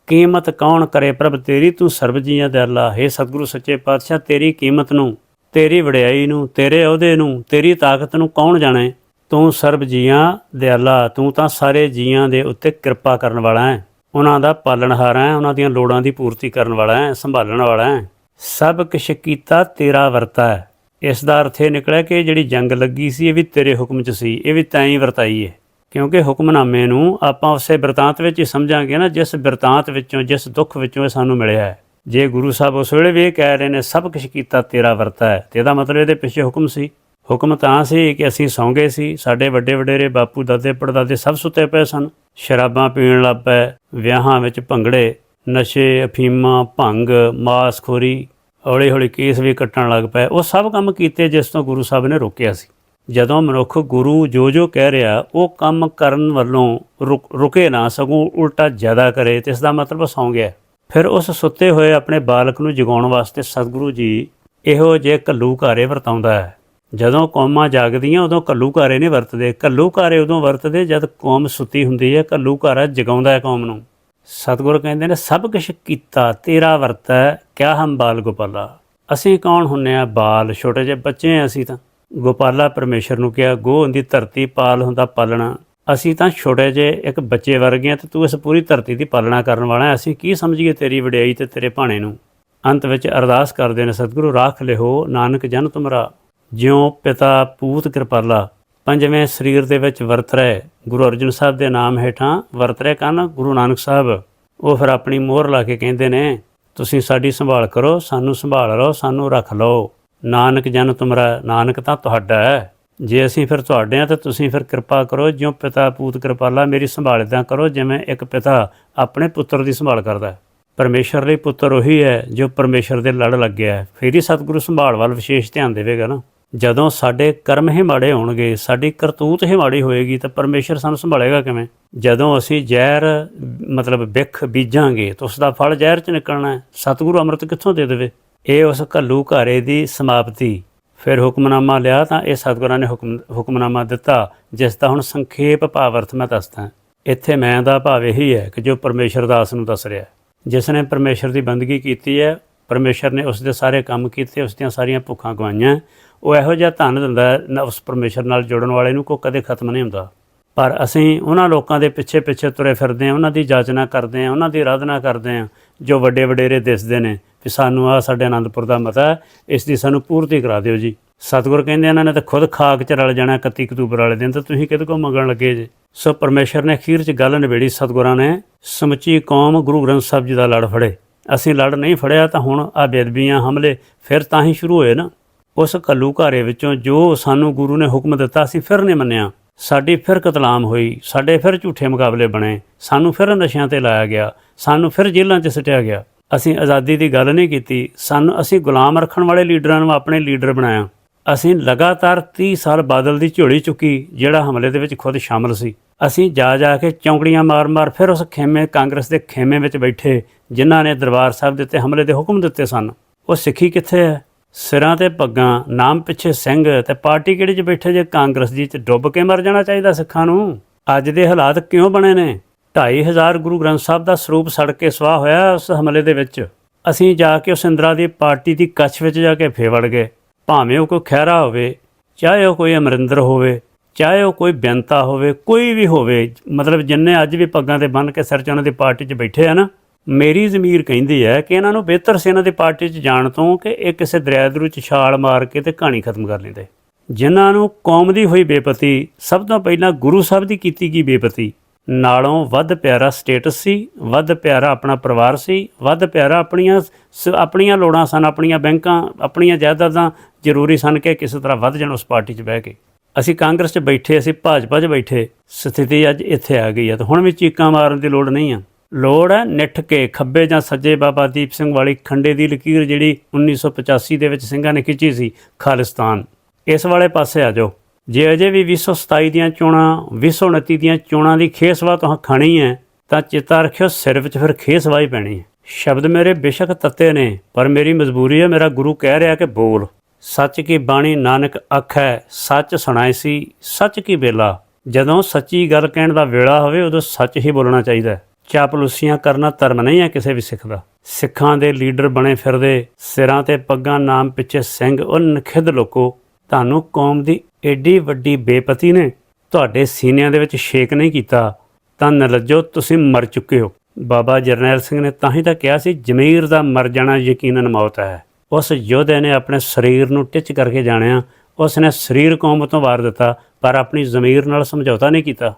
Speaker 1: ਕੀਮਤ ਕੌਣ ਕਰੇ? ਪ੍ਰਭ, ਤੇਰੀ ਤੂੰ ਸਰਬ ਜੀਆਂ ਦੇ ਅੱਲਾ। ਹੈ ਸਤਿਗੁਰੂ, ਸੱਚੇ ਪਾਤਸ਼ਾਹ, ਤੇਰੀ ਕੀਮਤ ਨੂੰ, ਤੇਰੀ ਵਡਿਆਈ ਨੂੰ, ਤੇਰੇ ਅਹੁਦੇ ਨੂੰ, ਤੇਰੀ ਤਾਕਤ ਨੂੰ ਕੌਣ ਜਾਣੇ? ਤੂੰ ਸਰਬ ਜੀਆਂ ਦੇ ਅੱਲਾ। ਤੂੰ ਤਾਂ ਸਾਰੇ ਜੀਆਂ ਦੇ ਉੱਤੇ ਕਿਰਪਾ ਕਰਨ ਵਾਲਾ ਹੈ। ਉਹਨਾਂ ਦਾ ਪਾਲਣਹਾਰ ਹੈ, ਉਹਨਾਂ ਦੀਆਂ ਲੋੜਾਂ ਦੀ ਪੂਰਤੀ ਕਰਨ ਵਾਲਾ ਹੈ, ਸੰਭਾਲਣ ਵਾਲਾ ਹੈ। ਸਭ ਕੁਛ ਕੀਤਾ ਤੇਰਾ ਵਰਤਾ ਹੈ। ਇਸ ਦਾ ਅਰਥ ਇਹ ਨਿਕਲਿਆ ਕਿ ਜਿਹੜੀ ਜੰਗ ਲੱਗੀ ਸੀ, ਇਹ ਵੀ ਤੇਰੇ ਹੁਕਮ 'ਚ ਸੀ, ਇਹ ਵੀ ਤੈਂ ਹੀ ਵਰਤਾਈ ਹੈ। ਕਿਉਂਕਿ ਹੁਕਮਨਾਮੇ ਨੂੰ ਆਪਾਂ ਉਸੇ ਬਿਰਤਾਂਤ ਵਿੱਚ ਹੀ ਸਮਝਾਂਗੇ ਨਾ, ਜਿਸ ਬਿਰਤਾਂਤ ਵਿੱਚੋਂ, ਜਿਸ ਦੁੱਖ ਵਿੱਚੋਂ ਇਹ ਸਾਨੂੰ ਮਿਲਿਆ ਹੈ। ਜੇ ਗੁਰੂ ਸਾਹਿਬ ਉਸ ਵੇਲੇ ਵੀ ਇਹ ਕਹਿ ਰਹੇ ਨੇ, ਸਭ ਕੁਝ ਕੀਤਾ ਤੇਰਾ ਵਰਤਾ ਹੈ, ਤੇ ਇਹਦਾ ਮਤਲਬ ਇਹਦੇ ਪਿੱਛੇ ਹੁਕਮ ਸੀ। ਹੁਕਮ ਤਾਂ ਸੀ ਕਿ ਅਸੀਂ ਸੌਂਗੇ ਸੀ, ਸਾਡੇ ਵੱਡੇ ਵਡੇਰੇ, ਬਾਪੂ, ਦਾਦੇ, ਪੜਦਾਦੇ ਸਭ ਸੁੱਤੇ ਪਏ ਸਨ। ਸ਼ਰਾਬਾਂ ਪੀਣ ਲੱਗ ਪਏ, ਵਿਆਹਾਂ ਵਿੱਚ ਭੰਗੜੇ ਨਸ਼ੇ, ਅਫੀਮਾਂ, ਭੰਗ, ਮਾਸਖੋਰੀ ਹੌਲੀ ਹੌਲੀ ਕੇਸ ਵੀ ਕੱਟਣ ਲੱਗ ਪਏ। ਉਹ ਸਭ ਕੰਮ ਕੀਤੇ ਜਿਸ ਤੋਂ ਗੁਰੂ ਸਾਹਿਬ ਨੇ ਰੋਕਿਆ ਸੀ। ਜਦੋਂ ਮਨੁੱਖ ਗੁਰੂ ਜੋ ਜੋ ਕਹਿ ਰਿਹਾ, ਉਹ ਕੰਮ ਕਰਨ ਵੱਲੋਂ ਰੁਕ- ਰੁਕੇ ਨਾ ਸਗੋਂ ਉਲਟਾ ਜ਼ਿਆਦਾ ਕਰੇ, ਤੇ ਇਸ ਦਾ ਮਤਲਬ ਸੌਂ ਗਿਆ। ਫਿਰ ਉਸ ਸੁੱਤੇ ਹੋਏ ਆਪਣੇ ਬਾਲਕ ਨੂੰ ਜਗਾਉਣ ਵਾਸਤੇ ਸਤਿਗੁਰੂ ਜੀ ਇਹੋ ਜਿਹੇ ਘੱਲੂ ਘਾਰੇ ਵਰਤਾਉਂਦਾ ਹੈ। ਜਦੋਂ ਕੌਮਾਂ ਜਾਗਦੀਆਂ, ਉਦੋਂ ਘੱਲੂ ਘਾਰੇ ਨਹੀਂ ਵਰਤਦੇ। ਘੱਲੂ ਘਾਰੇ ਉਦੋਂ ਵਰਤਦੇ ਜਦ ਕੌਮ ਸੁੱਤੀ ਹੁੰਦੀ ਹੈ, ਘੱਲੂ ਘਾਰਾ ਜਗਾਉਂਦਾ ਹੈ ਕੌਮ ਨੂੰ। ਸਤਿਗੁਰ ਕਹਿੰਦੇ ਨੇ, ਸਭ ਕੁਝ ਕੀਤਾ, ਤੇਰਾ ਵਰਤੈ, ਕਿਆ ਹਮ ਬਾਲ ਗੋਪਾਲਾ। ਅਸੀਂ ਕੌਣ ਹੁੰਨੇ ਆ ਬਾਲ? ਛੋਟੇ ਜਿਹੇ ਬੱਚੇ ਆ ਅਸੀਂ ਤਾਂ। ਗੋਪਾਲਾ ਪਰਮੇਸ਼ਰ ਨੂੰ ਕਿਹਾ ਗੋ ਹੁੰਦੀ ਧਰਤੀ ਪਾਲ ਹੁੰਦਾ ਪਾਲਣਾ। ਅਸੀਂ ਤਾਂ ਛੋਟੇ ਜਿਹੇ ਇੱਕ ਬੱਚੇ ਵਰਗੇ ਆ ਤੇ ਤੂੰ ਇਸ ਪੂਰੀ ਧਰਤੀ ਦੀ ਪਾਲਣਾ ਕਰਨ ਵਾਲਾ ਅਸੀਂ ਕੀ ਸਮਝੀਏ ਤੇਰੀ ਵਡਿਆਈ ਤੇ ਤੇਰੇ ਭਾਣੇ ਨੂੰ? ਅੰਤ ਵਿੱਚ ਅਰਦਾਸ ਕਰਦੇ ਨੇ, ਸਤਿਗੁਰੂ, ਰਾਖ ਲਿਓ ਨਾਨਕ ਜਨ ਤੁਮਰਾ। ਜਿਉ ਪਿਤਾ ਪੂਤ ਕਿਰਪਾਲਾ ਪੰਜਵੇਂ ਸਰੀਰ ਦੇ ਵਿੱਚ ਵਰਤ ਰਹੇ ਗੁਰੂ ਅਰਜਨ ਸਾਹਿਬ ਦੇ ਨਾਮ ਹੇਠਾਂ ਵਰਤ ਰਹੇ ਕਨ ਗੁਰੂ ਨਾਨਕ ਸਾਹਿਬ। ਉਹ ਫਿਰ ਆਪਣੀ ਮੋਹਰ ਲਾ ਕੇ ਕਹਿੰਦੇ ਨੇ, ਤੁਸੀਂ ਸਾਡੀ ਸੰਭਾਲ ਕਰੋ, ਸਾਨੂੰ ਸੰਭਾਲ ਲਓ, ਸਾਨੂੰ ਰੱਖ ਲਓ। ਨਾਨਕ ਜਨ ਤੁਮਰਾ, ਨਾਨਕ ਤਾਂ ਤੁਹਾਡਾ ਹੈ। ਜੇ ਅਸੀਂ ਫਿਰ ਤੁਹਾਡੇ ਆ ਤਾਂ ਤੁਸੀਂ ਫਿਰ ਕਿਰਪਾ ਕਰੋ, ਜਿਉਂ ਪਿਤਾ ਪੂਤ ਕਿਰਪਾਲਾ ਮੇਰੀ ਸੰਭਾਲ ਏਦਾਂ ਕਰੋ ਜਿਵੇਂ ਇੱਕ ਪਿਤਾ ਆਪਣੇ ਪੁੱਤਰ ਦੀ ਸੰਭਾਲ ਕਰਦਾ ਹੈ। ਪਰਮੇਸ਼ਰ ਲਈ ਪੁੱਤਰ ਉਹੀ ਹੈ ਜੋ ਪਰਮੇਸ਼ਰ ਦੇ ਲੜ ਲੱਗਿਆ ਹੈ। ਫਿਰ ਹੀ ਸਤਿਗੁਰੂ ਸੰਭਾਲ ਵੱਲ ਵਿਸ਼ੇਸ਼ ਧਿਆਨ ਦੇਵੇਗਾ ਨਾ। ਜਦੋਂ ਸਾਡੇ ਕਰਮ ਹੀ ਮਾੜੇ ਹੋਣਗੇ, ਸਾਡੀ ਕਰਤੂਤ ਹੀ ਮਾੜੀ ਹੋਏਗੀ, ਤਾਂ ਪਰਮੇਸ਼ਰ ਸਾਨੂੰ ਸੰਭਾਲੇਗਾ ਕਿਵੇਂ? ਜਦੋਂ ਅਸੀਂ ਜ਼ਹਿਰ, ਮਤਲਬ ਬਿਖ ਬੀਜਾਂਗੇ, ਤਾਂ ਉਸ ਦਾ ਫਲ ਜ਼ਹਿਰ ਚ ਨਿਕਲਣਾ ਹੈ। ਸਤਿਗੁਰੂ ਅੰਮ੍ਰਿਤ ਕਿੱਥੋਂ ਦੇ ਦੇਵੇ? ਇਹ ਉਸ ਘੱਲੂ ਘਾਰੇ ਦੀ ਸਮਾਪਤੀ। ਫਿਰ ਹੁਕਮਨਾਮਾ ਲਿਆ ਤਾਂ ਇਹ ਸਤਿਗੁਰਾਂ ਨੇ ਹੁਕਮ, ਹੁਕਮਨਾਮਾ ਦਿੱਤਾ, ਜਿਸ ਦਾ ਹੁਣ ਸੰਖੇਪ ਭਾਵ ਅਰਥ ਮੈਂ ਦੱਸਦਾ ਇੱਥੇ ਮੈਂ ਦਾ ਭਾਵ ਇਹੀ ਹੈ ਕਿ ਜੋ ਪਰਮੇਸ਼ਰ ਦਾਸ ਨੂੰ ਦੱਸ ਰਿਹਾ ਜਿਸ ਨੇ ਪਰਮੇਸ਼ਰ ਦੀ ਬੰਦਗੀ ਕੀਤੀ ਹੈ, ਪਰਮੇਸ਼ਰ ਨੇ ਉਸ ਦੇ ਸਾਰੇ ਕੰਮ ਕੀਤੇ ਉਸ ਦੀਆਂ ਸਾਰੀਆਂ ਭੁੱਖਾਂ ਗਵਾਈਆਂ ਉਹ ਇਹੋ ਜਿਹਾ ਧਨ ਦਿੰਦਾ ਹੈ, ਨਾ ਉਸ ਪਰਮੇਸ਼ਰ ਨਾਲ ਜੁੜਨ ਵਾਲੇ ਨੂੰ ਕੋ ਕਦੇ ਖਤਮ ਨਹੀਂ ਹੁੰਦਾ। ਪਰ ਅਸੀਂ ਉਹਨਾਂ ਲੋਕਾਂ ਦੇ ਪਿੱਛੇ ਪਿੱਛੇ ਤੁਰੇ ਫਿਰਦੇ ਹਾਂ ਉਹਨਾਂ ਦੀ ਜਾਚਨਾ ਕਰਦੇ ਹਾਂ ਉਹਨਾਂ ਦੀ ਆਰਾਧਨਾ ਕਰਦੇ ਹਾਂ ਜੋ ਵੱਡੇ ਵਡੇਰੇ ਦਿਸਦੇ ਨੇ ਵੀ ਸਾਨੂੰ ਆ ਸਾਡੇ ਆਨੰਦਪੁਰ ਦਾ ਮਤਾ ਇਸ ਦੀ ਸਾਨੂੰ ਪੂਰਤੀ ਕਰਾ ਦਿਓ ਜੀ। ਸਤਿਗੁਰ ਕਹਿੰਦੇ ਇਹਨਾਂ ਨੇ ਤਾਂ ਖੁਦ ਖਾਕ ਚ ਰਲ ਜਾਣਾ 31 ਅਕਤੂਬਰ ਵਾਲੇ ਦਿਨ ਤਾਂ ਤੁਸੀਂ ਕਿਹਦੇ ਕੋ ਮੰਗਣ ਲੱਗੇ ਜੇ? ਸੋ ਪਰਮੇਸ਼ਰ ਨੇ ਅਖੀਰ ਚ ਗੱਲ ਨਿਬੇੜੀ ਸਤਿਗੁਰਾਂ ਨੇ ਸਮੁੱਚੀ ਕੌਮ ਗੁਰੂ ਗ੍ਰੰਥ ਸਾਹਿਬ ਜੀ ਦਾ ਲੜ ਫੜੇ। ਅਸੀਂ ਲੜ ਨਹੀਂ ਫੜਿਆ ਤਾਂ ਹੁਣ ਆ ਬੇਦਬੀਆਂ ਹਮਲੇ ਫਿਰ ਤਾਂ ਹੀ ਸ਼ੁਰੂ ਹੋਏ ਨਾ। ਉਸ ਘੱਲੂਘਾਰੇ ਵਿੱਚੋਂ ਜੋ ਸਾਨੂੰ ਗੁਰੂ ਨੇ ਹੁਕਮ ਦਿੱਤਾ ਸੀ, ਫਿਰ ਨਹੀਂ ਮੰਨਿਆ। ਸਾਡੀ ਫਿਰ ਕਤਲਾਮ ਹੋਈ, ਸਾਡੇ ਫਿਰ ਝੂਠੇ ਮੁਕਾਬਲੇ ਬਣੇ, ਸਾਨੂੰ ਫਿਰ ਨਸ਼ਿਆਂ ਤੇ ਲਾਇਆ ਗਿਆ, ਸਾਨੂੰ ਫਿਰ ਜੇਲ੍ਹਾਂ 'ਚ ਸਟਿਆ ਗਿਆ। ਅਸੀਂ ਆਜ਼ਾਦੀ ਦੀ ਗੱਲ ਨਹੀਂ ਕੀਤੀ, ਸਾਨੂੰ ਅਸੀਂ ਗੁਲਾਮ ਰੱਖਣ ਵਾਲੇ ਲੀਡਰਾਂ ਨੂੰ ਆਪਣੇ ਲੀਡਰ ਬਣਾਇਆ। ਅਸੀਂ ਲਗਾਤਾਰ 30 ਸਾਲ ਬਾਦਲ ਦੀ ਝੋਲੀ ਚੁੱਕੀ, ਜਿਹੜਾ ਹਮਲੇ ਦੇ ਵਿੱਚ ਖੁਦ ਸ਼ਾਮਲ ਸੀ। ਅਸੀਂ ਜਾ ਜਾ ਕੇ ਚੌਂਕੜੀਆਂ ਮਾਰ-ਮਾਰ ਫਿਰ ਉਸ ਖੇਮੇ, ਕਾਂਗਰਸ ਦੇ ਖੇਮੇ ਵਿੱਚ ਬੈਠੇ, ਜਿਨ੍ਹਾਂ ਨੇ ਦਰਬਾਰ ਸਾਹਿਬ ਦੇ ਉੱਤੇ ਹਮਲੇ ਦੇ ਹੁਕਮ ਦਿੱਤੇ ਸਨ। ਉਹ ਸਿੱਖੀ ਕਿੱਥੇ ਹੈ? ਸਿਰਾਂ ਤੇ ਪੱਗਾਂ, ਨਾਮ ਪਿੱਛੇ ਸਿੰਘ ਤੇ ਪਾਰਟੀ ਕਿਹੜੇ 'ਚ ਬੈਠੇ ਜੇ ਕਾਂਗਰਸ ਦੀ 'ਚ ਡੁੱਬ ਕੇ ਮਰ ਜਾਣਾ ਚਾਹੀਦਾ ਸਿੱਖਾਂ ਨੂੰ? ਅੱਜ ਦੇ ਹਾਲਾਤ ਕਿਉਂ ਬਣੇ ਨੇ? 2500 ਗੁਰੂ ਗ੍ਰੰਥ ਸਾਹਿਬ ਦਾ ਸਰੂਪ ਸੜ ਕੇ ਸਵਾਹ ਹੋਇਆ ਉਸ ਹਮਲੇ ਦੇ ਵਿੱਚ। ਅਸੀਂ ਜਾ ਕੇ ਉਸ ਇੰਦਰਾ ਦੀ ਪਾਰਟੀ ਦੀ ਕੱਛ ਵਿੱਚ ਜਾ ਕੇ ਫੇਵੜ ਗਏ। ਭਾਵੇਂ ਉਹ ਕੋਈ ਖਹਿਰਾ ਹੋਵੇ, ਚਾਹੇ ਉਹ ਕੋਈ ਅਮਰਿੰਦਰ ਹੋਵੇ, ਚਾਹੇ ਉਹ ਕੋਈ ਬੇਅੰਤਾ ਹੋਵੇ, ਕੋਈ ਵੀ ਹੋਵੇ, ਮਤਲਬ ਜਿੰਨੇ ਅੱਜ ਵੀ ਪੱਗਾਂ ਤੇ ਬੰਨ ਕੇ ਸਿਰ 'ਚ ਉਹਨਾਂ ਦੀ ਪਾਰਟੀ 'ਚ ਬੈਠੇ ਆ ਨਾ ਮੇਰੀ ਜ਼ਮੀਰ ਕਹਿੰਦੀ ਹੈ ਕਿ ਇਹਨਾਂ ਨੂੰ ਬਿਹਤਰ ਸੀ ਇਹਨਾਂ ਦੀ ਪਾਰਟੀ 'ਚ ਜਾਣ ਤੋਂ ਕਿ ਇਹ ਕਿਸੇ ਦਰਿਆ ਦੇ ਵਿੱਚ ਛਾਲ ਮਾਰ ਕੇ ਤੇ ਕਹਾਣੀ ਖਤਮ ਕਰ ਲੈਂਦੇ। ਜਿਨ੍ਹਾਂ ਨੂੰ ਕੌਮ ਦੀ ਹੋਈ ਬੇਪਤੀ, ਸਭ ਤੋਂ ਪਹਿਲਾਂ ਗੁਰੂ ਸਾਹਿਬ ਦੀ ਕੀਤੀ ਗਈ ਬੇਪਤੀ। ਨਾਲੋਂ ਵੱਧ ਪਿਆਰਾ ਸਟੇਟਸ ਸੀ, ਵੱਧ ਪਿਆਰਾ ਆਪਣਾ ਪਰਿਵਾਰ ਸੀ, ਵੱਧ ਪਿਆਰਾ ਆਪਣੀਆਂ ਸ- ਆਪਣੀਆਂ ਲੋੜਾਂ ਸਨ, ਆਪਣੀਆਂ ਬੈਂਕਾਂ, ਆਪਣੀਆਂ ਜਾਇਦਾਦਾਂ ਜ਼ਰੂਰੀ ਸਨ ਕਿ ਕਿਸੇ ਤਰ੍ਹਾਂ ਵੱਧ ਜਾਣ ਉਸ ਪਾਰਟੀ 'ਚ ਬਹਿ ਕੇ। ਅਸੀਂ ਕਾਂਗਰਸ 'ਚ ਬੈਠੇ, ਅਸੀਂ ਭਾਜਪਾ 'ਚ ਬੈਠੇ, ਸਥਿਤੀ ਅੱਜ ਇੱਥੇ ਆ ਗਈ ਹੈ ਤਾਂ ਹੁਣ ਵੀ ਚੀਕਾਂ ਮਾਰਨ ਦੀ ਲੋੜ ਨਹੀਂ ਆ। ਲੋੜ ਹੈ ਨਿੱਠ ਕੇ ਖੱਬੇ ਜਾਂ ਸੱਜੇ ਬਾਬਾ ਦੀਪ ਸਿੰਘ ਵਾਲੀ ਖੰਡੇ ਦੀ ਲਕੀਰ ਜਿਹੜੀ 1985 ਦੇ ਵਿੱਚ ਸਿੰਘਾਂ ਨੇ ਖਿੱਚੀ ਸੀ, ਖਾਲਿਸਤਾਨ। ਇਸ ਵਾਲੇ ਪਾਸੇ ਆ ਜਾਓ। ਜੇ ਅਜੇ ਵੀ 2027 ਦੀਆਂ ਚੋਣਾਂ 2029 ਦੀਆਂ ਚੋਣਾਂ ਦੀ ਖੇਸਵਾ ਤੁਹਾਨੂੰ ਖਾਣੀ ਹੈ, ਤਾਂ ਚੇਤਾ ਰੱਖਿਓ ਸਿਰ ਵਿੱਚ ਫਿਰ ਖੇਸਵਾ ਹੀ ਪੈਣੀ ਹੈ। ਸ਼ਬਦ ਮੇਰੇ ਬੇਸ਼ੱਕ ਤੱਤੇ ਨੇ, ਪਰ ਮੇਰੀ ਮਜਬੂਰੀ ਹੈ, ਮੇਰਾ ਗੁਰੂ ਕਹਿ ਰਿਹਾ ਕਿ ਬੋਲ। ਸੱਚ ਕੀ ਬਾਣੀ ਨਾਨਕ ਅੱਖ ਹੈ, ਸੱਚ ਸੁਣਾਈ ਸੀ, ਸੱਚ ਕੀ ਬੇਲਾ। ਜਦੋਂ ਸੱਚੀ ਗੱਲ ਕਹਿਣ ਦਾ ਵੇਲਾ ਹੋਵੇ, ਉਦੋਂ ਸੱਚ ਹੀ ਬੋਲਣਾ ਚਾਹੀਦਾ ਹੈ। ਚਾਪਲੂਸੀਆਂ ਕਰਨਾ ਧਰਮ ਨਹੀਂ ਹੈ ਕਿਸੇ ਵੀ ਸਿੱਖ ਦਾ। ਸਿੱਖਾਂ ਦੇ ਲੀਡਰ ਬਣੇ ਫਿਰਦੇ, ਸਿਰਾਂ ਤੇ ਪੱਗਾਂ ਨਾਮ ਪਿੱਛੇ ਸਿੰਘ ਉਹ ਨਖਿੱਧ ਲੋਕੋ। ਤੁਹਾਨੂੰ ਕੌਮ ਦੀ ਏਡੀ ਵੱਡੀ ਬੇਪਤੀ ਨੇ, ਤੁਹਾਡੇ ਸੀਨਿਆਂ ਦੇ ਵਿੱਚ ਸ਼ੇਕ ਨਹੀਂ ਕੀਤਾ, ਤਾਂ ਨਲੱਜੋ ਤੁਸੀਂ ਮਰ ਚੁੱਕੇ ਹੋ। ਬਾਬਾ ਜਰਨੈਲ ਸਿੰਘ ਨੇ ਤਾਂ ਹੀ ਤਾਂ ਕਿਹਾ ਸੀ, ਜ਼ਮੀਰ ਦਾ ਮਰ ਜਾਣਾ ਯਕੀਨਨ ਮੌਤ ਹੈ। ਉਸ ਯੋਧੇ ਨੇ ਆਪਣੇ ਸਰੀਰ ਨੂੰ ਟਿੱਚ ਕਰਕੇ ਜਾਣਿਆ ਉਸ ਨੇ ਸਰੀਰ ਕੌਮ ਤੋਂ ਵਾਰ ਦਿੱਤਾ, ਪਰ ਆਪਣੀ ਜ਼ਮੀਰ ਨਾਲ ਸਮਝੌਤਾ ਨਹੀਂ ਕੀਤਾ।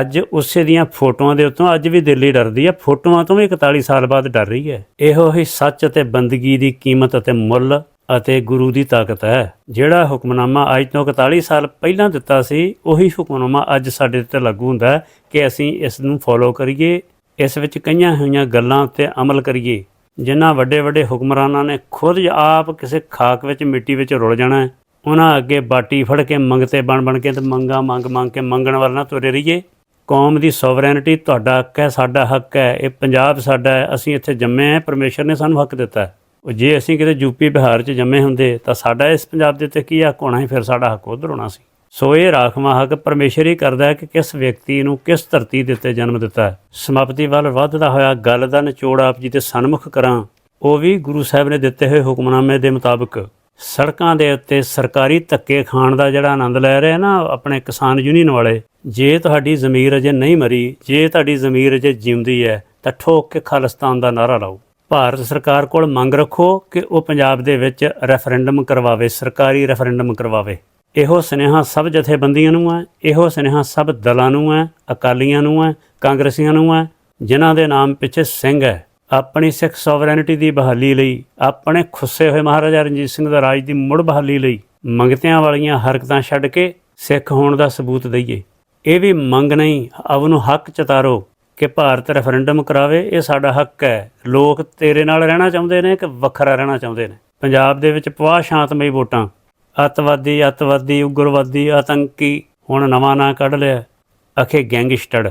Speaker 1: ਅੱਜ ਉਸੇ ਦੀਆਂ ਫੋਟੋਆਂ ਦੇ ਉੱਤੋਂ ਅੱਜ ਵੀ ਦਿੱਲੀ ਡਰਦੀ ਹੈ ਫੋਟੋਆਂ ਤੋਂ ਵੀ 41 ਸਾਲ ਬਾਅਦ ਡਰ ਰਹੀ ਹੈ। ਇਹੋ ਹੀ ਸੱਚ ਅਤੇ ਬੰਦਗੀ ਦੀ ਕੀਮਤ ਅਤੇ ਮੁੱਲ ਅਤੇ ਗੁਰੂ ਦੀ ਤਾਕਤ ਹੈ। ਜਿਹੜਾ ਹੁਕਮਨਾਮਾ ਅੱਜ ਤੋਂ 41 ਸਾਲ ਪਹਿਲਾਂ ਦਿੱਤਾ ਸੀ, ਉਹੀ ਹੁਕਮਨਾਮਾ ਅੱਜ ਸਾਡੇ ਤੇ ਲਾਗੂ ਹੁੰਦਾ ਹੈ ਕਿ ਅਸੀਂ ਇਸ ਨੂੰ ਫੋਲੋ ਕਰੀਏ, ਇਸ ਵਿੱਚ ਕਈਆਂ ਹੋਈਆਂ ਗੱਲਾਂ ਉੱਤੇ ਅਮਲ ਕਰੀਏ। ਜਿਨ੍ਹਾਂ ਵੱਡੇ ਵੱਡੇ ਹੁਕਮਰਾਨਾਂ ਨੇ ਖੁਦ ਆਪ ਕਿਸੇ ਖਾਕ ਵਿੱਚ, ਮਿੱਟੀ ਵਿੱਚ ਰੁਲ ਜਾਣਾ ਹੈ। ਉਹਨਾਂ ਅੱਗੇ ਬਾਟੀ ਫੜ ਕੇ ਮੰਗਤੇ ਬਣ ਬਣ ਕੇ ਤੇ ਮੰਗਾ ਮੰਗ ਮੰਗ ਕੇ ਮੰਗਣ ਵਾਲਾ ਤੁਰੇ ਰਹੀਏ। ਕੌਮ ਦੀ ਸੋਵਰੈਨਿਟੀ ਤੁਹਾਡਾ ਹੱਕ ਹੈ ਸਾਡਾ ਹੱਕ ਹੈ, ਇਹ ਪੰਜਾਬ ਸਾਡਾ ਹੈ, ਅਸੀਂ ਇੱਥੇ ਜੰਮੇ ਹਾਂ, ਪਰਮੇਸ਼ਰ ਨੇ ਸਾਨੂੰ ਹੱਕ ਦਿੱਤਾ ਹੈ। ਉਹ ਜੇ ਅਸੀਂ ਕਿਤੇ ਯੂਪੀ ਬਿਹਾਰ 'ਚ ਜੰਮੇ ਹੁੰਦੇ, ਤਾਂ ਸਾਡਾ ਇਸ ਪੰਜਾਬ ਦੇ ਉੱਤੇ ਕੀ ਹੱਕ ਹੋਣਾ ਸੀ? ਫਿਰ ਸਾਡਾ ਹੱਕ ਉਧਰ ਹੋਣਾ ਸੀ। ਸੋ ਇਹ ਰਾਖਵਾਂ ਹੱਕ ਪਰਮੇਸ਼ਰ ਹੀ ਕਰਦਾ ਹੈ ਕਿ ਕਿਸ ਵਿਅਕਤੀ ਨੂੰ ਕਿਸ ਧਰਤੀ ਦੇ ਉੱਤੇ ਜਨਮ ਦਿੱਤਾ ਹੈ। ਸਮਾਪਤੀ ਵੱਲ ਵੱਧਦਾ ਹੋਇਆ ਗੱਲ ਦਾ ਨਿਚੋੜ ਆਪ ਜੀ ਦੇ ਸਨਮੁਖ ਕਰਾਂ, ਉਹ ਵੀ ਗੁਰੂ ਸਾਹਿਬ ਨੇ ਦਿੱਤੇ ਹੋਏ ਹੁਕਮਨਾਮੇ ਦੇ ਮੁਤਾਬਕ। ਸੜਕਾਂ ਦੇ ਉੱਤੇ ਸਰਕਾਰੀ ਧੱਕੇ ਖਾਣ ਦਾ ਜਿਹੜਾ ਆਨੰਦ ਲੈ ਰਹੇ ਨਾ ਆਪਣੇ ਕਿਸਾਨ ਯੂਨੀਅਨ ਵਾਲੇ, ਜੇ ਤੁਹਾਡੀ ਜ਼ਮੀਰ ਅਜੇ ਨਹੀਂ ਮਰੀ, ਜੇ ਤੁਹਾਡੀ ਜ਼ਮੀਰ ਅਜੇ ਜਿਉਂਦੀ ਹੈ, ਤਾਂ ਠੋਕ ਕੇ ਖਾਲਿਸਤਾਨ ਦਾ ਨਾਰਾ ਲਾਓ। ਭਾਰਤ ਸਰਕਾਰ ਕੋਲ ਮੰਗ ਰੱਖੋ ਕਿ ਉਹ ਪੰਜਾਬ ਦੇ ਵਿੱਚ ਰੈਫਰੈਂਡਮ ਕਰਵਾਵੇ, ਸਰਕਾਰੀ ਰੈਫਰੈਂਡਮ ਕਰਵਾਵੇ। ਇਹੋ ਸੁਨੇਹਾ ਸਭ ਜਥੇਬੰਦੀਆਂ ਨੂੰ ਹੈ, ਇਹੋ ਸੁਨੇਹਾ ਸਭ ਦਲਾਂ ਨੂੰ ਹੈ, ਅਕਾਲੀਆਂ ਨੂੰ ਹੈ, ਕਾਂਗਰਸੀਆਂ ਨੂੰ ਹੈ, ਜਿਨ੍ਹਾਂ ਦੇ ਨਾਮ ਪਿੱਛੇ ਸਿੰਘ ਹੈ। ਆਪਣੀ ਸਿੱਖ ਸੋਵਰੈਨਿਟੀ ਦੀ ਬਹਾਲੀ ਲਈ, ਆਪਣੇ ਖੁੱਸੇ ਹੋਏ ਮਹਾਰਾਜਾ ਰਣਜੀਤ ਸਿੰਘ ਦਾ ਰਾਜ ਦੀ ਮੁੜ ਬਹਾਲੀ ਲਈ ਮੰਗਤਿਆਂ ਵਾਲੀਆਂ ਹਰਕਤਾਂ ਛੱਡ ਕੇ ਸਿੱਖ ਹੋਣ ਦਾ ਸਬੂਤ ਦਈਏ। ਇਹ ਵੀ ਮੰਗ ਨਹੀਂ ਆਪ ਨੂੰ ਹੱਕ ਚਤਾਰੋ ਕਿ ਭਾਰਤ ਰੈਫਰੈਂਡਮ ਕਰਾਵੇ, ਇਹ ਸਾਡਾ ਹੱਕ ਹੈ। ਲੋਕ ਤੇਰੇ ਨਾਲ ਰਹਿਣਾ ਚਾਹੁੰਦੇ ਨੇ ਕਿ ਵੱਖਰਾ ਰਹਿਣਾ ਚਾਹੁੰਦੇ ਨੇ? ਪੰਜਾਬ ਦੇ ਵਿੱਚ ਪਵਾਹ ਸ਼ਾਂਤਮਈ ਵੋਟਾਂ। ਅੱਤਵਾਦੀ ਅੱਤਵਾਦੀ, ਉਗਰਵਾਦੀ, ਆਤੰਕੀ, ਹੁਣ ਨਵਾਂ ਨਾਂ ਕੱਢ ਲਿਆ। ਅਖੇ ਗੈਂਗਸਟਰ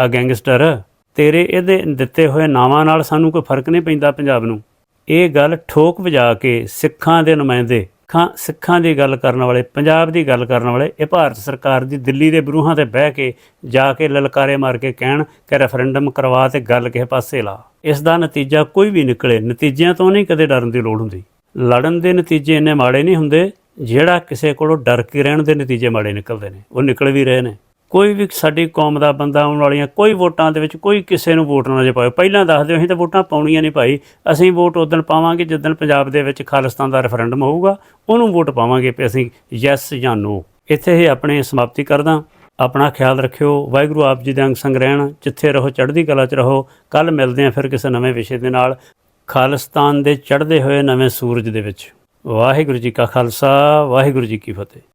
Speaker 1: ਆ ਗੈਂਗਸਟਰ ਤੇਰੇ ਇਹਦੇ ਦਿੱਤੇ ਹੋਏ ਨਾਵਾਂ ਨਾਲ ਸਾਨੂੰ ਕੋਈ ਫ਼ਰਕ ਨਹੀਂ ਪੈਂਦਾ ਪੰਜਾਬ ਨੂੰ। ਇਹ ਗੱਲ ਠੋਕ ਵਜਾ ਕੇ ਸਿੱਖਾਂ ਦੇ ਨੁਮਾਇੰਦੇ, ਖਾਂ ਸਿੱਖਾਂ ਦੀ ਗੱਲ ਕਰਨ ਵਾਲੇ, ਪੰਜਾਬ ਦੀ ਗੱਲ ਕਰਨ ਵਾਲੇ, ਇਹ ਭਾਰਤ ਸਰਕਾਰ ਦੀ ਦਿੱਲੀ ਦੇ ਬਰੂਹਾਂ ਤੇ ਬਹਿ ਕੇ ਜਾ ਕੇ ਲਲਕਾਰੇ ਮਾਰ ਕੇ ਕਹਿਣ ਕਿ ਰੈਫਰੈਂਡਮ ਕਰਵਾ ਤੇ ਗੱਲ ਕਿਸੇ ਪਾਸੇ ਲਾ। ਇਸ ਦਾ ਨਤੀਜਾ ਕੋਈ ਵੀ ਨਿਕਲੇ, ਨਤੀਜਿਆਂ ਤੋਂ ਨਹੀਂ ਕਦੇ ਡਰਨ ਦੀ ਲੋੜ ਹੁੰਦੀ। ਲੜਨ ਦੇ ਨਤੀਜੇ ਇੰਨੇ ਮਾੜੇ ਨਹੀਂ ਹੁੰਦੇ, ਜਿਹੜਾ ਕਿਸੇ ਕੋਲੋਂ ਡਰ ਕੇ ਰਹਿਣ ਦੇ ਨਤੀਜੇ ਮਾੜੇ ਨਿਕਲਦੇ ਨੇ, ਉਹ ਨਿਕਲ ਵੀ ਰਹੇ ਨੇ। ਕੋਈ ਵੀ ਸਾਡੀ ਕੌਮ ਦਾ ਬੰਦਾ ਆਉਣ ਵਾਲੀਆਂ ਕੋਈ ਵੋਟਾਂ ਦੇ ਵਿੱਚ ਕੋਈ ਕਿਸੇ ਨੂੰ ਵੋਟ ਨਾ ਜੇ ਪਾਓ ਪਹਿਲਾਂ ਦੱਸ ਦਿਓ ਅਸੀਂ ਤਾਂ ਵੋਟਾਂ ਪਾਉਣੀਆਂ ਨਹੀਂ ਭਾਈ। ਅਸੀਂ ਵੋਟ ਉਦੋਂ ਪਾਵਾਂਗੇ ਜਦੋਂ ਪੰਜਾਬ ਦੇ ਵਿੱਚ ਖਾਲਿਸਤਾਨ ਦਾ ਰੈਫਰੈਂਡਮ ਹੋਊਗਾ, ਉਹਨੂੰ ਵੋਟ ਪਾਵਾਂਗੇ ਕਿ ਅਸੀਂ ਯੈਸ ਜਾਂ ਨੋ ਇੱਥੇ ਹੀ ਆਪਣੇ ਸਮਾਪਤੀ ਕਰਦਾ ਆਪਣਾ ਖਿਆਲ ਰੱਖਿਓ। ਵਾਹਿਗੁਰੂ ਆਪ ਜੀ ਦੇ ਅੰਗ ਸੰਗ ਰਹਿਣ। ਜਿੱਥੇ ਰਹੋ, ਚੜ੍ਹਦੀ ਕਲਾ 'ਚ ਰਹੋ। ਕੱਲ ਮਿਲਦੇ ਹਾਂ ਫਿਰ ਕਿਸੇ ਨਵੇਂ ਵਿਸ਼ੇ ਦੇ ਨਾਲ। ਖਾਲਿਸਤਾਨ ਦੇ ਚੜ੍ਹਦੇ ਹੋਏ ਨਵੇਂ ਸੂਰਜ ਦੇ ਵਿੱਚ। ਵਾਹਿਗੁਰੂ ਜੀ ਕਾ ਖਾਲਸਾ, ਵਾਹਿਗੁਰੂ ਜੀ ਕੀ ਫਤਿਹ।